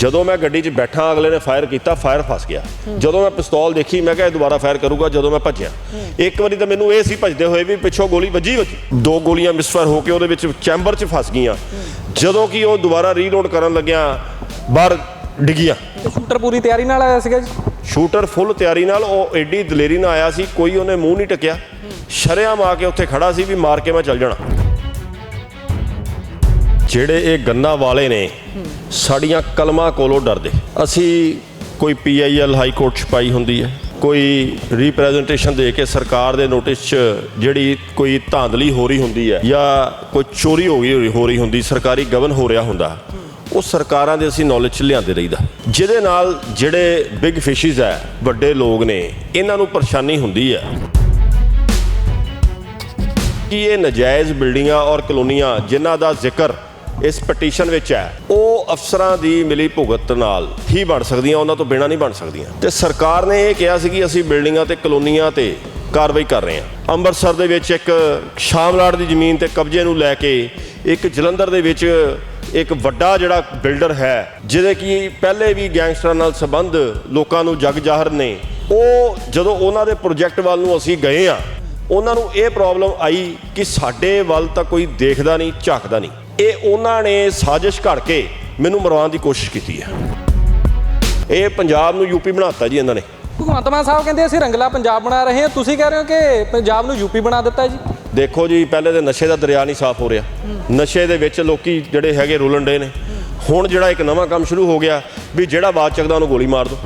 ਜਦੋਂ ਮੈਂ ਗੱਡੀ 'ਚ ਬੈਠਾ ਅਗਲੇ ਨੇ ਫਾਇਰ ਕੀਤਾ ਫਾਇਰ ਫਸ ਗਿਆ। ਜਦੋਂ ਮੈਂ ਪਿਸਤੌਲ ਦੇਖੀ ਮੈਂ ਕਿਹਾ ਇਹ ਦੁਬਾਰਾ ਫਾਇਰ ਕਰੂਗਾ ਜਦੋਂ ਮੈਂ ਭੱਜਿਆ। ਇੱਕ ਵਾਰੀ ਤਾਂ ਮੈਨੂੰ ਇਹ ਸੀ ਭੱਜਦੇ ਹੋਏ ਵੀ ਪਿੱਛੋਂ ਗੋਲੀ ਵੱਜੀ ਵੱਜੀ। ਦੋ ਗੋਲੀਆਂ ਮਿਸਫਾਇਰ ਹੋ ਕੇ ਉਹਦੇ ਵਿੱਚ ਚੈਂਬਰ 'ਚ ਫਸ ਗਈਆਂ। ਜਦੋਂ ਕਿ ਉਹ ਦੁਬਾਰਾ ਰੀਲੋਡ ਕਰਨ ਲੱਗਿਆ ਬਾਹਰ ਡਿੱਗੀਆਂ। ਸ਼ੂਟਰ ਪੂਰੀ ਤਿਆਰੀ ਨਾਲ ਆਇਆ ਸੀਗਾ ਜੀ? ਸ਼ੂਟਰ ਫੁੱਲ ਤਿਆਰੀ ਨਾਲ ਉਹ ਐਡੀ ਦਲੇਰੀ ਨਾਲ ਆਇਆ ਸੀ ਕੋਈ ਉਹਨੇ ਮੂੰਹ ਨਹੀਂ ਟਕਿਆ। ਸ਼ਰੇਆਮ ਆ ਕੇ ਉੱਥੇ ਖੜਾ ਸੀ ਵੀ ਮਾਰ ਕੇ ਮੈਂ ਚੱਲ ਜਾਣਾ। ਜਿਹੜੇ ਇਹ ਗੰਨਾ ਵਾਲੇ ਨੇ, ਸਾਡੀਆਂ ਕਲਮਾਂ ਕੋਲੋਂ ਡਰਦੇ। ਅਸੀਂ ਕੋਈ ਪੀਆਈਐਲ ਹਾਈ ਕੋਰਟ 'ਚ ਪਾਈ ਹੁੰਦੀ ਹੈ, ਕੋਈ ਰਿਪਰੈਜ਼ੈਂਟੇਸ਼ਨ ਦੇ ਕੇ ਸਰਕਾਰ ਦੇ ਨੋਟਿਸ 'ਚ ਜਿਹੜੀ ਕੋਈ ਧਾਂਦਲੀ ਹੋ ਰਹੀ ਹੁੰਦੀ ਹੈ ਜਾਂ ਕੋਈ ਚੋਰੀ ਹੋ ਗਈ ਹੋ ਰਹੀ ਹੁੰਦੀ, ਸਰਕਾਰੀ ਗਵਨ ਹੋ ਰਿਹਾ ਹੁੰਦਾ, ਉਹ ਸਰਕਾਰਾਂ ਦੇ ਅਸੀਂ ਨੌਲੇਜ 'ਚ ਲਿਆਂਦੇ ਰਹੀਦਾ। ਜਿਹਦੇ ਨਾਲ ਜਿਹੜੇ ਬਿਗ ਫਿਸ਼ਿਸ ਹੈ, ਵੱਡੇ ਲੋਕ ਨੇ, ਇਹਨਾਂ ਨੂੰ ਪਰੇਸ਼ਾਨੀ ਹੁੰਦੀ ਹੈ। ਕਿ ਇਹ ਨਜਾਇਜ਼ ਬਿਲਡਿੰਗਾਂ ਔਰ ਕਲੋਨੀਆਂ, ਜਿਨ੍ਹਾਂ ਦਾ ਜ਼ਿਕਰ ਇਸ ਪਟੀਸ਼ਨ ਵਿੱਚ ਹੈ, ਉਹ ਅਫਸਰਾਂ ਦੀ ਮਿਲੀ ਭੁਗਤ ਨਾਲ ਹੀ ਬਣ ਸਕਦੀਆਂ, ਉਹਨਾਂ ਤੋਂ ਬਿਨਾਂ ਨਹੀਂ ਬਣ ਸਕਦੀਆਂ। ਤੇ ਸਰਕਾਰ ਨੇ ਇਹ ਕਿਹਾ ਸੀ ਕਿ ਅਸੀਂ ਬਿਲਡਿੰਗਾਂ ਤੇ, ਕਲੋਨੀਆਂ ਤੇ ਕਾਰਵਾਈ ਕਰ ਰਹੇ ਹਾਂ। ਅੰਮ੍ਰਿਤਸਰ ਦੇ ਵਿੱਚ ਇੱਕ ਸ਼ਾਮਲਾੜ ਦੀ ਜ਼ਮੀਨ ਤੇ ਕਬਜ਼ੇ ਨੂੰ ਲੈ ਕੇ ਇੱਕ ਜਲੰਧਰ ਦੇ ਵਿੱਚ ਇੱਕ ਵੱਡਾ ਜਿਹੜਾ ਬਿਲਡਰ ਹੈ, ਜਿਹਦੇ ਕੀ ਪਹਿਲੇ ਵੀ ਗੈਂਗਸਟਰਾਂ ਨਾਲ ਸੰਬੰਧ ਲੋਕਾਂ ਨੂੰ ਜਗ ਜ਼ਾਹਰ ਨੇ, ਉਹ ਜਦੋਂ ਉਹਨਾਂ ਦੇ ਪ੍ਰੋਜੈਕਟ ਵੱਲ ਨੂੰ ਅਸੀਂ ਗਏ ਆ ਉਹਨਾਂ ਨੂੰ ਇਹ ਪ੍ਰੋਬਲਮ ਆਈ ਕਿ ਸਾਡੇ ਵੱਲ ਤਾਂ ਕੋਈ ਦੇਖਦਾ ਨਹੀਂ, ਝਾਕਦਾ ਨਹੀਂ। ਇਹ ਉਹਨਾਂ ਨੇ ਸਾਜ਼ਿਸ਼ ਘੜ ਕੇ ਮੈਨੂੰ ਮਰਵਾਉਣ ਦੀ ਕੋਸ਼ਿਸ਼ ਕੀਤੀ ਹੈ। ਇਹ ਪੰਜਾਬ ਨੂੰ ਯੂਪੀ ਬਣਾਤਾ ਜੀ ਇਹਨਾਂ ਨੇ। ਭਗਵੰਤ ਮਾਨ ਸਾਹਿਬ ਕਹਿੰਦੇ ਅਸੀਂ ਰੰਗਲਾ ਪੰਜਾਬ ਬਣਾ ਰਹੇ ਹਾਂ। ਤੁਸੀਂ ਕਹਿ ਰਹੇ ਹੋ ਕਿ ਪੰਜਾਬ ਨੂੰ ਯੂਪੀ ਬਣਾ ਦਿੱਤਾ ਜੀ? ਦੇਖੋ ਜੀ ਪਹਿਲੇ ਤੇ ਨਸ਼ੇ ਦਾ ਦਰਿਆ ਨਹੀਂ ਸਾਫ਼ ਹੋ ਰਿਹਾ। ਨਸ਼ੇ ਦੇ ਵਿੱਚ ਲੋਕੀ ਜਿਹੜੇ ਹੈਗੇ ਰੁਲਣ ਡੇ ਨੇ। ਹੁਣ ਜਿਹੜਾ ਇੱਕ ਨਵਾਂ ਕੰਮ ਸ਼ੁਰੂ ਹੋ ਗਿਆ ਵੀ ਜਿਹੜਾ ਬਾਤ ਚੱਕਦਾ ਉਹਨੂੰ ਗੋਲੀ ਮਾਰ ਦਿਓ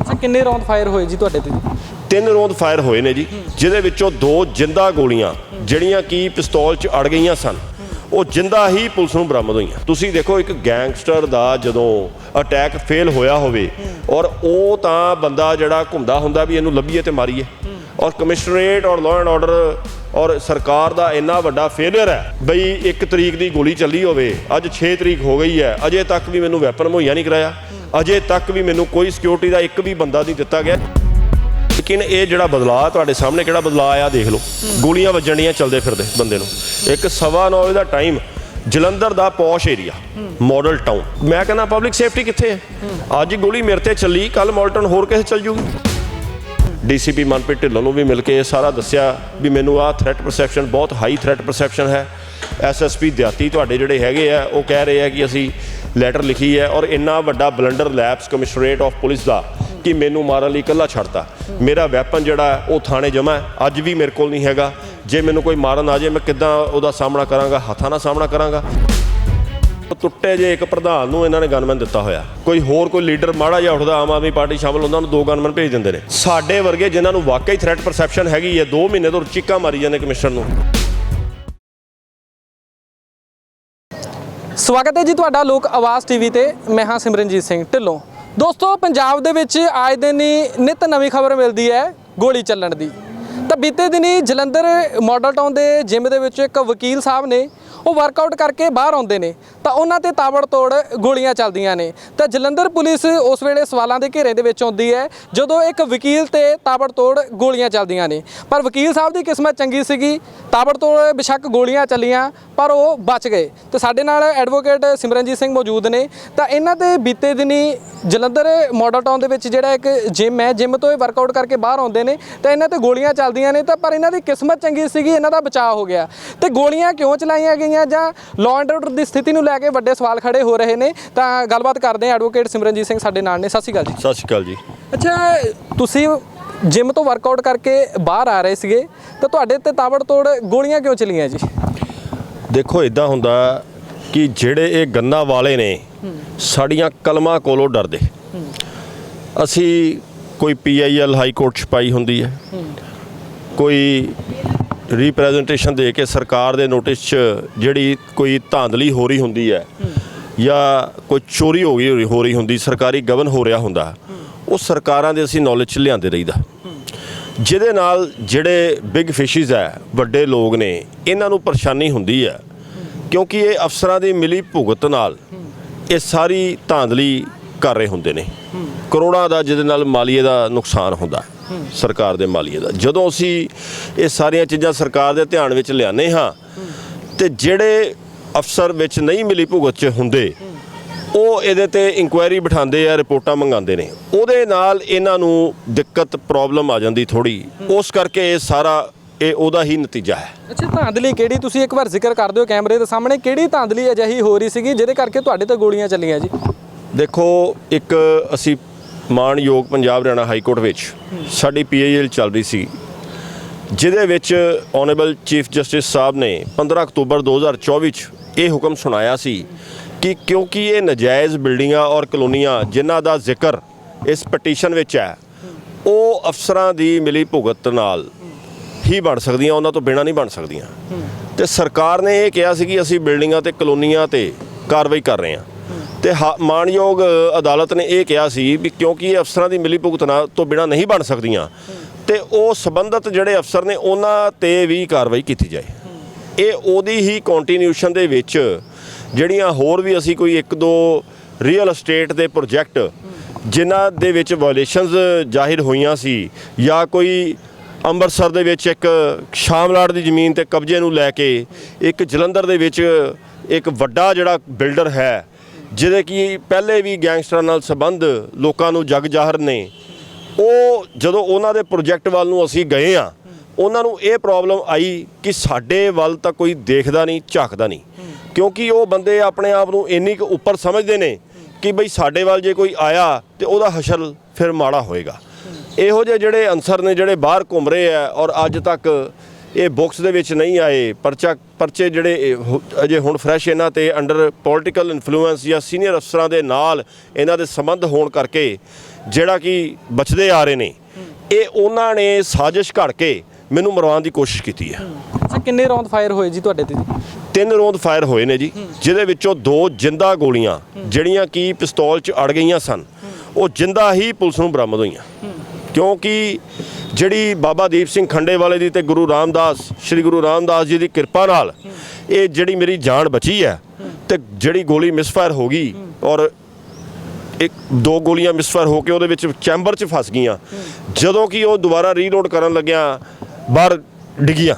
ਅੱਛਾ ਕਿੰਨੇ ਰੌਂਦ ਫਾਇਰ ਹੋਏ ਜੀ ਤੁਹਾਡੇ ਤੇ? ਤਿੰਨ ਰੋਂਦ ਫਾਇਰ ਹੋਏ ਨੇ ਜੀ ਜਿਹਦੇ ਵਿੱਚੋਂ ਦੋ ਜਿੰਦਾ ਗੋਲੀਆਂ ਜਿਹੜੀਆਂ ਕਿ ਪਿਸਤੌਲ 'ਚ ਅੜ ਗਈਆਂ ਸਨ। ਉਹ ਜਿੰਦਾ ਹੀ ਪੁਲਿਸ ਨੂੰ ਬਰਾਮਦ ਹੋਈਆਂ। ਤੁਸੀਂ ਦੇਖੋ, ਇੱਕ ਗੈਂਗਸਟਰ ਦਾ ਜਦੋਂ ਅਟੈਕ ਫੇਲ ਹੋਇਆ ਹੋਵੇ ਔਰ ਉਹ ਤਾਂ ਬੰਦਾ ਜਿਹੜਾ ਘੁੰਮਦਾ ਹੁੰਦਾ ਵੀ ਇਹਨੂੰ ਲੱਭੀਏ ਤੇ ਮਾਰੀਏ। ਔਰ ਕਮਿਸ਼ਨਰੇਟ ਔਰ ਲਾਅ ਐਂਡ ਆਰਡਰ ਔਰ ਸਰਕਾਰ ਦਾ ਇੰਨਾ ਵੱਡਾ ਫੇਲਿਅਰ ਹੈ ਬਈ ਇੱਕ ਤਰੀਕ ਦੀ ਗੋਲੀ ਚੱਲੀ ਹੋਵੇ, ਅੱਜ 6 ਤਰੀਕ ਹੋ ਗਈ ਹੈ, ਅਜੇ ਤੱਕ ਵੀ ਮੈਨੂੰ ਵੈਪਨ ਮੁਹੱਈਆ ਨਹੀਂ ਕਰਾਇਆ। ਅਜੇ ਤੱਕ ਵੀ ਮੈਨੂੰ ਕੋਈ ਸਿਕਿਉਰਿਟੀ ਦਾ ਇੱਕ ਵੀ ਬੰਦਾ ਨਹੀਂ ਦਿੱਤਾ ਗਿਆ। ਲੇਕਿਨ ਇਹ ਜਿਹੜਾ ਬਦਲਾਅ ਤੁਹਾਡੇ ਸਾਹਮਣੇ ਕਿਹੜਾ ਬਦਲਾਅ ਆਇਆ ਦੇਖ ਲਓ। ਗੋਲੀਆਂ ਵੱਜਣੀਆਂ ਚੱਲਦੇ ਫਿਰਦੇ ਬੰਦੇ ਨੂੰ। ਇੱਕ ਸਵਾ ਨੌ ਵਜੇ ਦਾ ਟਾਈਮ ਜਲੰਧਰ ਦਾ ਪੌਸ਼ ਏਰੀਆ ਮਾਡਲ ਟਾਊਨ ਮੈਂ ਕਹਿੰਦਾ ਪਬਲਿਕ ਸੇਫਟੀ ਕਿੱਥੇ ਹੈ? ਅੱਜ ਗੋਲੀ ਮੇਰੇ ਤੇ ਚੱਲੀ ਕੱਲ ਮਾਡਲਟਨ ਹੋਰ ਕਿਸੇ ਚੱਲ ਜੂਗੀ। ਡੀਸੀਪੀ ਮਨਪ੍ਰੀਤ ਢਿੱਲੋਂ ਨੂੰ ਵੀ ਮਿਲ ਕੇ ਇਹ ਸਾਰਾ ਦੱਸਿਆ ਵੀ ਮੈਨੂੰ ਆਹ ਥ੍ਰੈਟ ਪਰਸੈਪਸ਼ਨ ਬਹੁਤ ਹਾਈ ਥ੍ਰੈਟ ਪਰਸੈਪਸ਼ਨ ਹੈ। ਐਸਐਸਪੀ ਦਿਹਾਤੀ ਤੁਹਾਡੇ ਜਿਹੜੇ ਹੈਗੇ ਆ, ਉਹ ਕਹਿ ਰਹੇ ਆ ਕਿ ਅਸੀਂ ਲੈਟਰ ਲਿਖੀ ਹੈ ਔਰ ਇੰਨਾ ਵੱਡਾ blunder lapse commissionerate of police ਦਾ ਕਿ ਮੈਨੂੰ ਮਾਰਨ ਲਈ ਇਕੱਲਾ ਛੱਡਤਾ। ਮੇਰਾ ਵੈਪਨ ਜਿਹੜਾ ਉਹ ਥਾਣੇ ਜਮ੍ਹਾਂ ਹੈ। ਅੱਜ ਵੀ ਮੇਰੇ ਕੋਲ ਨਹੀਂ ਹੈਗਾ। ਜੇ ਮੈਨੂੰ ਕੋਈ ਮਾਰਨ ਆ ਜਾਏ, ਮੈਂ ਕਿੱਦਾਂ ਉਹਦਾ ਸਾਹਮਣਾ ਕਰਾਂਗਾ, ਹੱਥਾਂ ਨਾਲ ਸਾਹਮਣਾ ਕਰਾਂਗਾ? ਟੁੱਟੇ ਜੇ ਇੱਕ ਪ੍ਰਧਾਨ ਨੂੰ ਇਹਨਾਂ ਨੇ ਗਨਮੈਨ ਦਿੱਤਾ ਹੋਇਆ। ਕੋਈ ਹੋਰ ਕੋਈ ਲੀਡਰ ਮਾੜਾ ਜਿਹਾ ਉੱਠਦਾ, ਆਮ ਆਦਮੀ ਪਾਰਟੀ ਸ਼ਾਮਲ ਉਹਨਾਂ ਨੂੰ ਦੋ ਗਨਮੈਨ ਭੇਜ ਦਿੰਦੇ ਨੇ। ਸਾਡੇ ਵਰਗੇ ਜਿਨ੍ਹਾਂ ਨੂੰ ਵਾਕਈ ਥ੍ਰੈਟ ਪਰਸੈਪਸ਼ਨ ਹੈਗੀ ਹੈ 2 ਮਹੀਨੇ ਤੋਂ ਚੀਕਾਂ ਮਾਰੀ ਜਾਂਦੇ ਕਮਿਸ਼ਨਰ ਨੂੰ। ਸਵਾਗਤ ਹੈ ਜੀ ਤੁਹਾਡਾ ਲੋਕ ਆਵਾਜ਼ ਟੀਵੀ ਤੇ। ਮੈਂ ਹਾਂ ਸਿਮਰਨਜੀਤ ਸਿੰਘ ਢਿੱਲੋਂ। ਦੋਸਤੋ, ਪੰਜਾਬ ਦੇ ਵਿੱਚ ਆਏ ਦਿਨ ਹੀ ਨਿਤ ਨਵੀਂ ਖਬਰ ਮਿਲਦੀ ਹੈ ਗੋਲੀ ਚੱਲਣ ਦੀ। ਤਾਂ ਬੀਤੇ ਦਿਨੀ ਜਲੰਧਰ ਮਾਡਲ ਟਾਊਨ ਦੇ ਜਿਮ ਦੇ ਵਿੱਚ ਇੱਕ ਵਕੀਲ ਸਾਹਿਬ ਨੇ ਉਹ ਵਰਕਆਊਟ ਕਰਕੇ ਬਾਹਰ ਆਉਂਦੇ ਨੇ, ਤਾਂ ਉਹਨਾਂ ਤੇ ਤਾਬੜ ਤੋੜ ਗੋਲੀਆਂ ਚੱਲਦੀਆਂ ਨੇ। ਤਾਂ ਜਲੰਧਰ ਪੁਲਿਸ ਉਸ ਵੇਲੇ ਸਵਾਲਾਂ ਦੇ ਘੇਰੇ ਦੇ ਵਿੱਚ ਆਉਂਦੀ ਹੈ, ਜਦੋਂ ਇੱਕ ਵਕੀਲ ਤੇ ਤਾਬੜ ਤੋੜ ਗੋਲੀਆਂ ਚੱਲਦੀਆਂ ਨੇ। ਪਰ ਵਕੀਲ ਸਾਹਿਬ ਦੀ ਕਿਸਮਤ ਚੰਗੀ ਸੀਗੀ ਤਾਬੜ ਤੋੜ ਬਿਸ਼ੱਕ ਗੋਲੀਆਂ ਚੱਲੀਆਂ, ਪਰ ਉਹ ਬਚ ਗਏ। ਤੇ ਸਾਡੇ ਨਾਲ ਐਡਵੋਕੇਟ ਸਿਮਰਨਜੀਤ ਸਿੰਘ ਮੌਜੂਦ ਨੇ। ਤਾਂ ਇਹਨਾਂ ਦੇ ਬੀਤੇ ਦਿਨੀ ਜਲੰਧਰ ਮਾਡਲ ਟਾਊਨ ਦੇ ਵਿੱਚ ਜਿਹੜਾ ਇੱਕ ਜਿਮ ਹੈ, ਜਿਮ ਤੋਂ ਇਹ ਵਰਕਆਊਟ ਕਰਕੇ ਬਾਹਰ ਆਉਂਦੇ ਨੇ, ਤਾਂ ਇਹਨਾਂ ਤੇ ਗੋਲੀਆਂ ਚੱਲਦੀਆਂ ਨੇ, ਤਾਂ ਪਰ ਇਹਨਾਂ ਦੀ ਕਿਸਮਤ ਚੰਗੀ ਸੀਗੀ, ਇਹਨਾਂ ਦਾ ਬਚਾਅ ਹੋ ਗਿਆ। ਤੇ ਗੋਲੀਆਂ ਕਿਉਂ ਚਲਾਈਆਂ ਗਈਆਂ? ਜਾਂ ਲਾਅ ਐਂਡ ਆਰਡਰ ਦੀ ਸਥਿਤੀ ਨੂੰ ਲੈ ਕੇ ਵੱਡੇ ਸਵਾਲ ਖੜੇ ਹੋ ਰਹੇ ਨੇ ਤਾਂ ਗੱਲਬਾਤ ਕਰਦੇ ਹਾਂ ਐਡਵੋਕੇਟ ਸਿਮਰਨਜੀਤ ਸਿੰਘ ਸਾਡੇ ਨਾਲ ਨੇ। ਸਤਿ ਸ਼੍ਰੀ ਅਕਾਲ ਜੀ। ਸਤਿ ਸ਼੍ਰੀ ਅਕਾਲ ਜੀ। ਅੱਛਾ ਤੁਸੀਂ ਜਿਮ ਤੋਂ ਵਰਕਆਊਟ ਕਰਕੇ ਬਾਹਰ ਆ ਰਹੇ ਸੀਗੇ ਤਾਂ ਤੁਹਾਡੇ ਤੇ ਤਾਬੜਤੋੜ ਗੋਲੀਆਂ ਕਿਉਂ ਚਲੀਆਂ ਜੀ? ਦੇਖੋ ਇਦਾਂ ਹੁੰਦਾ ਕਿ ਜਿਹੜੇ ਇਹ ਗੰਨਾ ਵਾਲੇ ਨੇ ਸਾਡੀਆਂ ਕਲਮਾਂ ਕੋਲੋਂ ਡਰਦੇ। ਅਸੀਂ ਕੋਈ ਪੀਆਈਐਲ ਹਾਈ ਕੋਰਟ 'ਚ ਪਾਈ ਹੁੰਦੀ ਹੈ। ਕੋਈ ਰਿਪਰੈਜ਼ੈਂਟੇਸ਼ਨ ਦੇ ਕੇ ਸਰਕਾਰ ਦੇ ਨੋਟਿਸ 'ਚ ਜਿਹੜੀ ਕੋਈ ਧਾਂਦਲੀ ਹੋ ਰਹੀ ਹੁੰਦੀ ਹੈ ਜਾਂ ਕੋਈ ਚੋਰੀ ਹੋ ਗਈ ਹੋ ਰਹੀ ਹੁੰਦੀ, ਸਰਕਾਰੀ ਗਵਨ ਹੋ ਰਿਹਾ ਹੁੰਦਾ, ਉਹ ਸਰਕਾਰਾਂ ਦੇ ਅਸੀਂ ਨੌਲੇਜ 'ਚ ਲਿਆਂਦੇ ਰਹੀਦਾ। ਜਿਹਦੇ ਨਾਲ ਜਿਹੜੇ ਬਿਗ ਫਿਸ਼ਿਸ ਹੈ, ਵੱਡੇ ਲੋਕ ਨੇ, ਇਹਨਾਂ ਨੂੰ ਪਰੇਸ਼ਾਨੀ ਹੁੰਦੀ ਹੈ, ਕਿਉਂਕਿ ਇਹ ਅਫਸਰਾਂ ਦੀ ਮਿਲੀ ਭੁਗਤ ਨਾਲ ਇਹ ਸਾਰੀ ਧਾਂਦਲੀ ਕਰ ਰਹੇ ਹੁੰਦੇ ਨੇ। ਕਰੋੜਾਂ ਦਾ ਜਿਹਦੇ ਨਾਲ ਮਾਲੀਏ ਦਾ ਨੁਕਸਾਨ ਹੁੰਦਾ। ਸਰਕਾਰ ਦੇ ਮਾਲੀਏ ਦਾ। ਜਦੋਂ ਅਸੀਂ ਇਹ ਸਾਰੀਆਂ ਚੀਜ਼ਾਂ ਸਰਕਾਰ ਦੇ ਧਿਆਨ ਵਿੱਚ ਲਿਆਨੇ ਹਾਂ ਤੇ ਜਿਹੜੇ ਅਫਸਰ ਵਿੱਚ ਨਹੀਂ ਮਿਲੀ ਭੁਗਤ ਚ ਹੁੰਦੇ ਉਹ ਇਹਦੇ ਤੇ ਇਨਕੁਆਇਰੀ ਬਿਠਾਉਂਦੇ ਆ ਰਿਪੋਰਟਾਂ ਮੰਗਾਉਂਦੇ ਨੇ। ਉਹਦੇ ਨਾਲ ਇਹਨਾਂ ਨੂੰ ਦਿੱਕਤ ਪ੍ਰੋਬਲਮ ਆ ਜਾਂਦੀ ਥੋੜੀ ਉਸ ਕਰਕੇ ਇਹ ਸਾਰਾ ਇਹ ਉਹਦਾ ਹੀ ਨਤੀਜਾ ਹੈ। ਅੱਛਾ ਧਾਂਦਲੀ ਕਿਹੜੀ? ਤੁਸੀਂ ਇੱਕ ਵਾਰ ਜ਼ਿਕਰ ਕਰ ਦਿਓ ਕੈਮਰੇ ਦੇ ਸਾਹਮਣੇ। ਕਿਹੜੀ ਧਾਂਦਲੀ ਅਜਿਹੀ ਹੋ ਰਹੀ ਸੀਗੀ ਜਿਹਦੇ ਕਰਕੇ ਤੁਹਾਡੇ ਤੇ ਗੋਲੀਆਂ ਚੱਲੀਆਂ ਜੀ? ਦੇਖੋ ਇੱਕ ਅਸੀਂ ਮਾਣਯੋਗ ਪੰਜਾਬ ਹਰਿਆਣਾ ਹਾਈ ਕੋਰਟ ਵਿੱਚ ਸਾਡੀ ਪੀਆਈਐਲ ਚੱਲ ਰਹੀ ਸੀ, ਜਿਹਦੇ ਵਿੱਚ ਓਨੇਬਲ ਚੀਫ ਜਸਟਿਸ ਸਾਹਿਬ ਨੇ 15 ਅਕਤੂਬਰ 2024 ਚ ਇਹ ਹੁਕਮ ਸੁਣਾਇਆ ਸੀ ਕਿ ਕਿਉਂਕਿ ਇਹ ਨਜਾਇਜ਼ ਬਿਲਡਿੰਗਾਂ ਔਰ ਕਲੋਨੀਆਂ ਜਿਨ੍ਹਾਂ ਦਾ ਜ਼ਿਕਰ ਇਸ ਪਟੀਸ਼ਨ ਵਿੱਚ ਹੈ, ਉਹ ਅਫਸਰਾਂ ਦੀ ਮਿਲੀ ਭੁਗਤ ਨਾਲ ਹੀ ਬਣ ਸਕਦੀਆਂ, ਉਹਨਾਂ ਤੋਂ ਬਿਨਾਂ ਨਹੀਂ ਬਣ ਸਕਦੀਆਂ। ਤੇ ਸਰਕਾਰ ਨੇ ਇਹ ਕਿਹਾ ਸੀ ਕਿ ਅਸੀਂ ਬਿਲਡਿੰਗਾਂ ਤੇ ਕਲੋਨੀਆਂ ਤੇ ਕਾਰਵਾਈ ਕਰ ਰਹੇ ਹਾਂ। ਤੇ ਹਾ- ਮਾਣਯੋਗ ਅਦਾਲਤ ਨੇ ਇਹ ਕਿਹਾ ਸੀ ਵੀ ਕਿਉਂਕਿ ਇਹ ਅਫਸਰਾਂ ਦੀ ਮਿਲੀ ਭੁਗਤਨਾ ਤੋਂ ਬਿਨਾਂ ਨਹੀਂ ਬਣ ਸਕਦੀਆਂ, ਤੇ ਉਹ ਸੰਬੰਧਤ ਜਿਹੜੇ ਅਫਸਰ ਨੇ ਉਹਨਾਂ ਤੇ ਵੀ ਕਾਰਵਾਈ ਕੀਤੀ ਜਾਏ। ਇਹ ਉਹਦੀ ਹੀ ਕੰਟੀਨਿਊਸ਼ਨ ਦੇ ਵਿੱਚ ਜਿਹੜੀਆਂ ਹੋਰ ਵੀ ਅਸੀਂ ਕੋਈ ਇੱਕ ਦੋ ਰੀਅਲ ਅਸਟੇਟ ਦੇ ਪ੍ਰੋਜੈਕਟ ਜਿਨ੍ਹਾਂ ਦੇ ਵਿੱਚ ਵਾਇਲੇਸ਼ਨਸ ਜ਼ਾਹਿਰ ਹੋਈਆਂ ਸੀ ਜਾਂ ਕੋਈ ਅੰਮ੍ਰਿਤਸਰ ਦੇ ਵਿੱਚ ਇੱਕ ਸ਼ਾਮਲਾੜ ਦੀ ਜ਼ਮੀਨ ਤੇ ਕਬਜ਼ੇ ਨੂੰ ਲੈ ਕੇ ਇੱਕ ਜਲੰਧਰ ਦੇ ਵਿੱਚ ਇੱਕ ਵੱਡਾ ਜਿਹੜਾ ਬਿਲਡਰ ਹੈ ਜਿਹੜੇ ਕਿ ਪਹਿਲੇ ਵੀ ਗੈਂਗਸਟਰਾਂ ਨਾਲ ਸੰਬੰਧ ਲੋਕਾਂ ਨੂੰ ਜਗ ਜ਼ਾਹਰ ਨੇ, ਉਹ ਜਦੋਂ ਉਹਨਾਂ ਦੇ ਪ੍ਰੋਜੈਕਟ ਵੱਲ ਨੂੰ ਅਸੀਂ ਗਏ ਆ ਉਹਨਾਂ ਨੂੰ ਇਹ ਪ੍ਰੋਬਲਮ ਆਈ ਕਿ ਸਾਡੇ ਵੱਲ ਤਾਂ ਕੋਈ ਦੇਖਦਾ ਨਹੀਂ, ਝਾਕਦਾ ਨਹੀਂ। ਕਿਉਂਕਿ ਉਹ ਬੰਦੇ ਆਪਣੇ ਆਪ ਨੂੰ ਇੰਨੀ ਕੁ ਉੱਪਰ ਸਮਝਦੇ ਨੇ ਕਿ ਬਈ ਸਾਡੇ ਵੱਲ ਜੇ ਕੋਈ ਆਇਆ ਤੇ ਉਹਦਾ ਹਸ਼ਰ ਫਿਰ ਮਾੜਾ ਹੋਏਗਾ। ਇਹੋ ਜਿਹੇ ਜਿਹੜੇ ਅਨਸਰ ਨੇ ਜਿਹੜੇ ਬਾਹਰ ਘੁੰਮ ਰਹੇ ਆ ਔਰ ਅੱਜ ਤੱਕ ਇਹ ਬੁక్స్ ਦੇ ਵਿੱਚ ਨਹੀਂ ਆਏ ਪਰਚਾ ਪਰਚੇ ਜਿਹੜੇ ਅਜੇ ਹੁਣ ਫਰੈਸ਼ ਇਹਨਾਂ ਤੇ ਅੰਡਰ ਪੋਲਿਟੀਕਲ ਇਨਫਲੂਐਂਸ ਜਾਂ ਸੀਨੀਅਰ ਅਫਸਰਾਂ ਦੇ ਨਾਲ ਇਹਨਾਂ ਦੇ ਸੰਬੰਧ ਹੋਣ ਕਰਕੇ ਜਿਹੜਾ ਕਿ ਬਚਦੇ ਆ ਰਹੇ ਨੇ ਇਹ ਉਹਨਾਂ ਨੇ ਸਾਜ਼ਿਸ਼ ਘੜ ਕੇ ਮੈਨੂੰ ਮਰਵਾਉਣ ਦੀ ਕੋਸ਼ਿਸ਼ ਕੀਤੀ ਹੈ। ਅੱਛਾ ਕਿੰਨੇ ਰੌਂਦ ਫਾਇਰ ਹੋਏ ਜੀ ਤੁਹਾਡੇ ਤੇ ਜੀ? ਤਿੰਨ ਰੋਂਦ ਫਾਇਰ ਹੋਏ ਨੇ ਜੀ ਜਿਹਦੇ ਵਿੱਚੋਂ ਦੋ ਜਿੰਦਾ ਗੋਲੀਆਂ ਜਿਹੜੀਆਂ ਕਿ ਪਿਸਤੌਲ 'ਚ ਅੜ ਗਈਆਂ ਸਨ ਉਹ ਜਿੰਦਾ ਹੀ ਪੁਲਿਸ ਨੂੰ ਬਰਾਮਦ ਹੋਈਆਂ। ਕਿਉਂਕਿ ਜਿਹੜੀ ਬਾਬਾ ਦੀਪ ਸਿੰਘ ਖੰਡੇ ਵਾਲੇ ਦੀ ਤੇ ਗੁਰੂ ਰਾਮਦਾਸ, ਸ੍ਰੀ ਗੁਰੂ ਰਾਮਦਾਸ ਜੀ ਦੀ ਕਿਰਪਾ ਨਾਲ ਇਹ ਜਿਹੜੀ ਮੇਰੀ ਜਾਨ ਬਚੀ ਹੈ ਤੇ ਜਿਹੜੀ ਗੋਲੀ ਮਿਸਫਾਇਰ ਹੋ ਗਈ ਔਰ ਇੱਕ ਦੋ ਗੋਲੀਆਂ ਮਿਸਫਾਇਰ ਹੋ ਕੇ ਉਹਦੇ ਵਿੱਚ ਚੈਂਬਰ 'ਚ ਫਸ ਗਈਆਂ। ਜਦੋਂ ਕਿ ਉਹ ਦੁਬਾਰਾ ਰੀਲੋਡ ਕਰਨ ਲੱਗਿਆ, ਬਾਹਰ ਡਿੱਗੀਆਂ।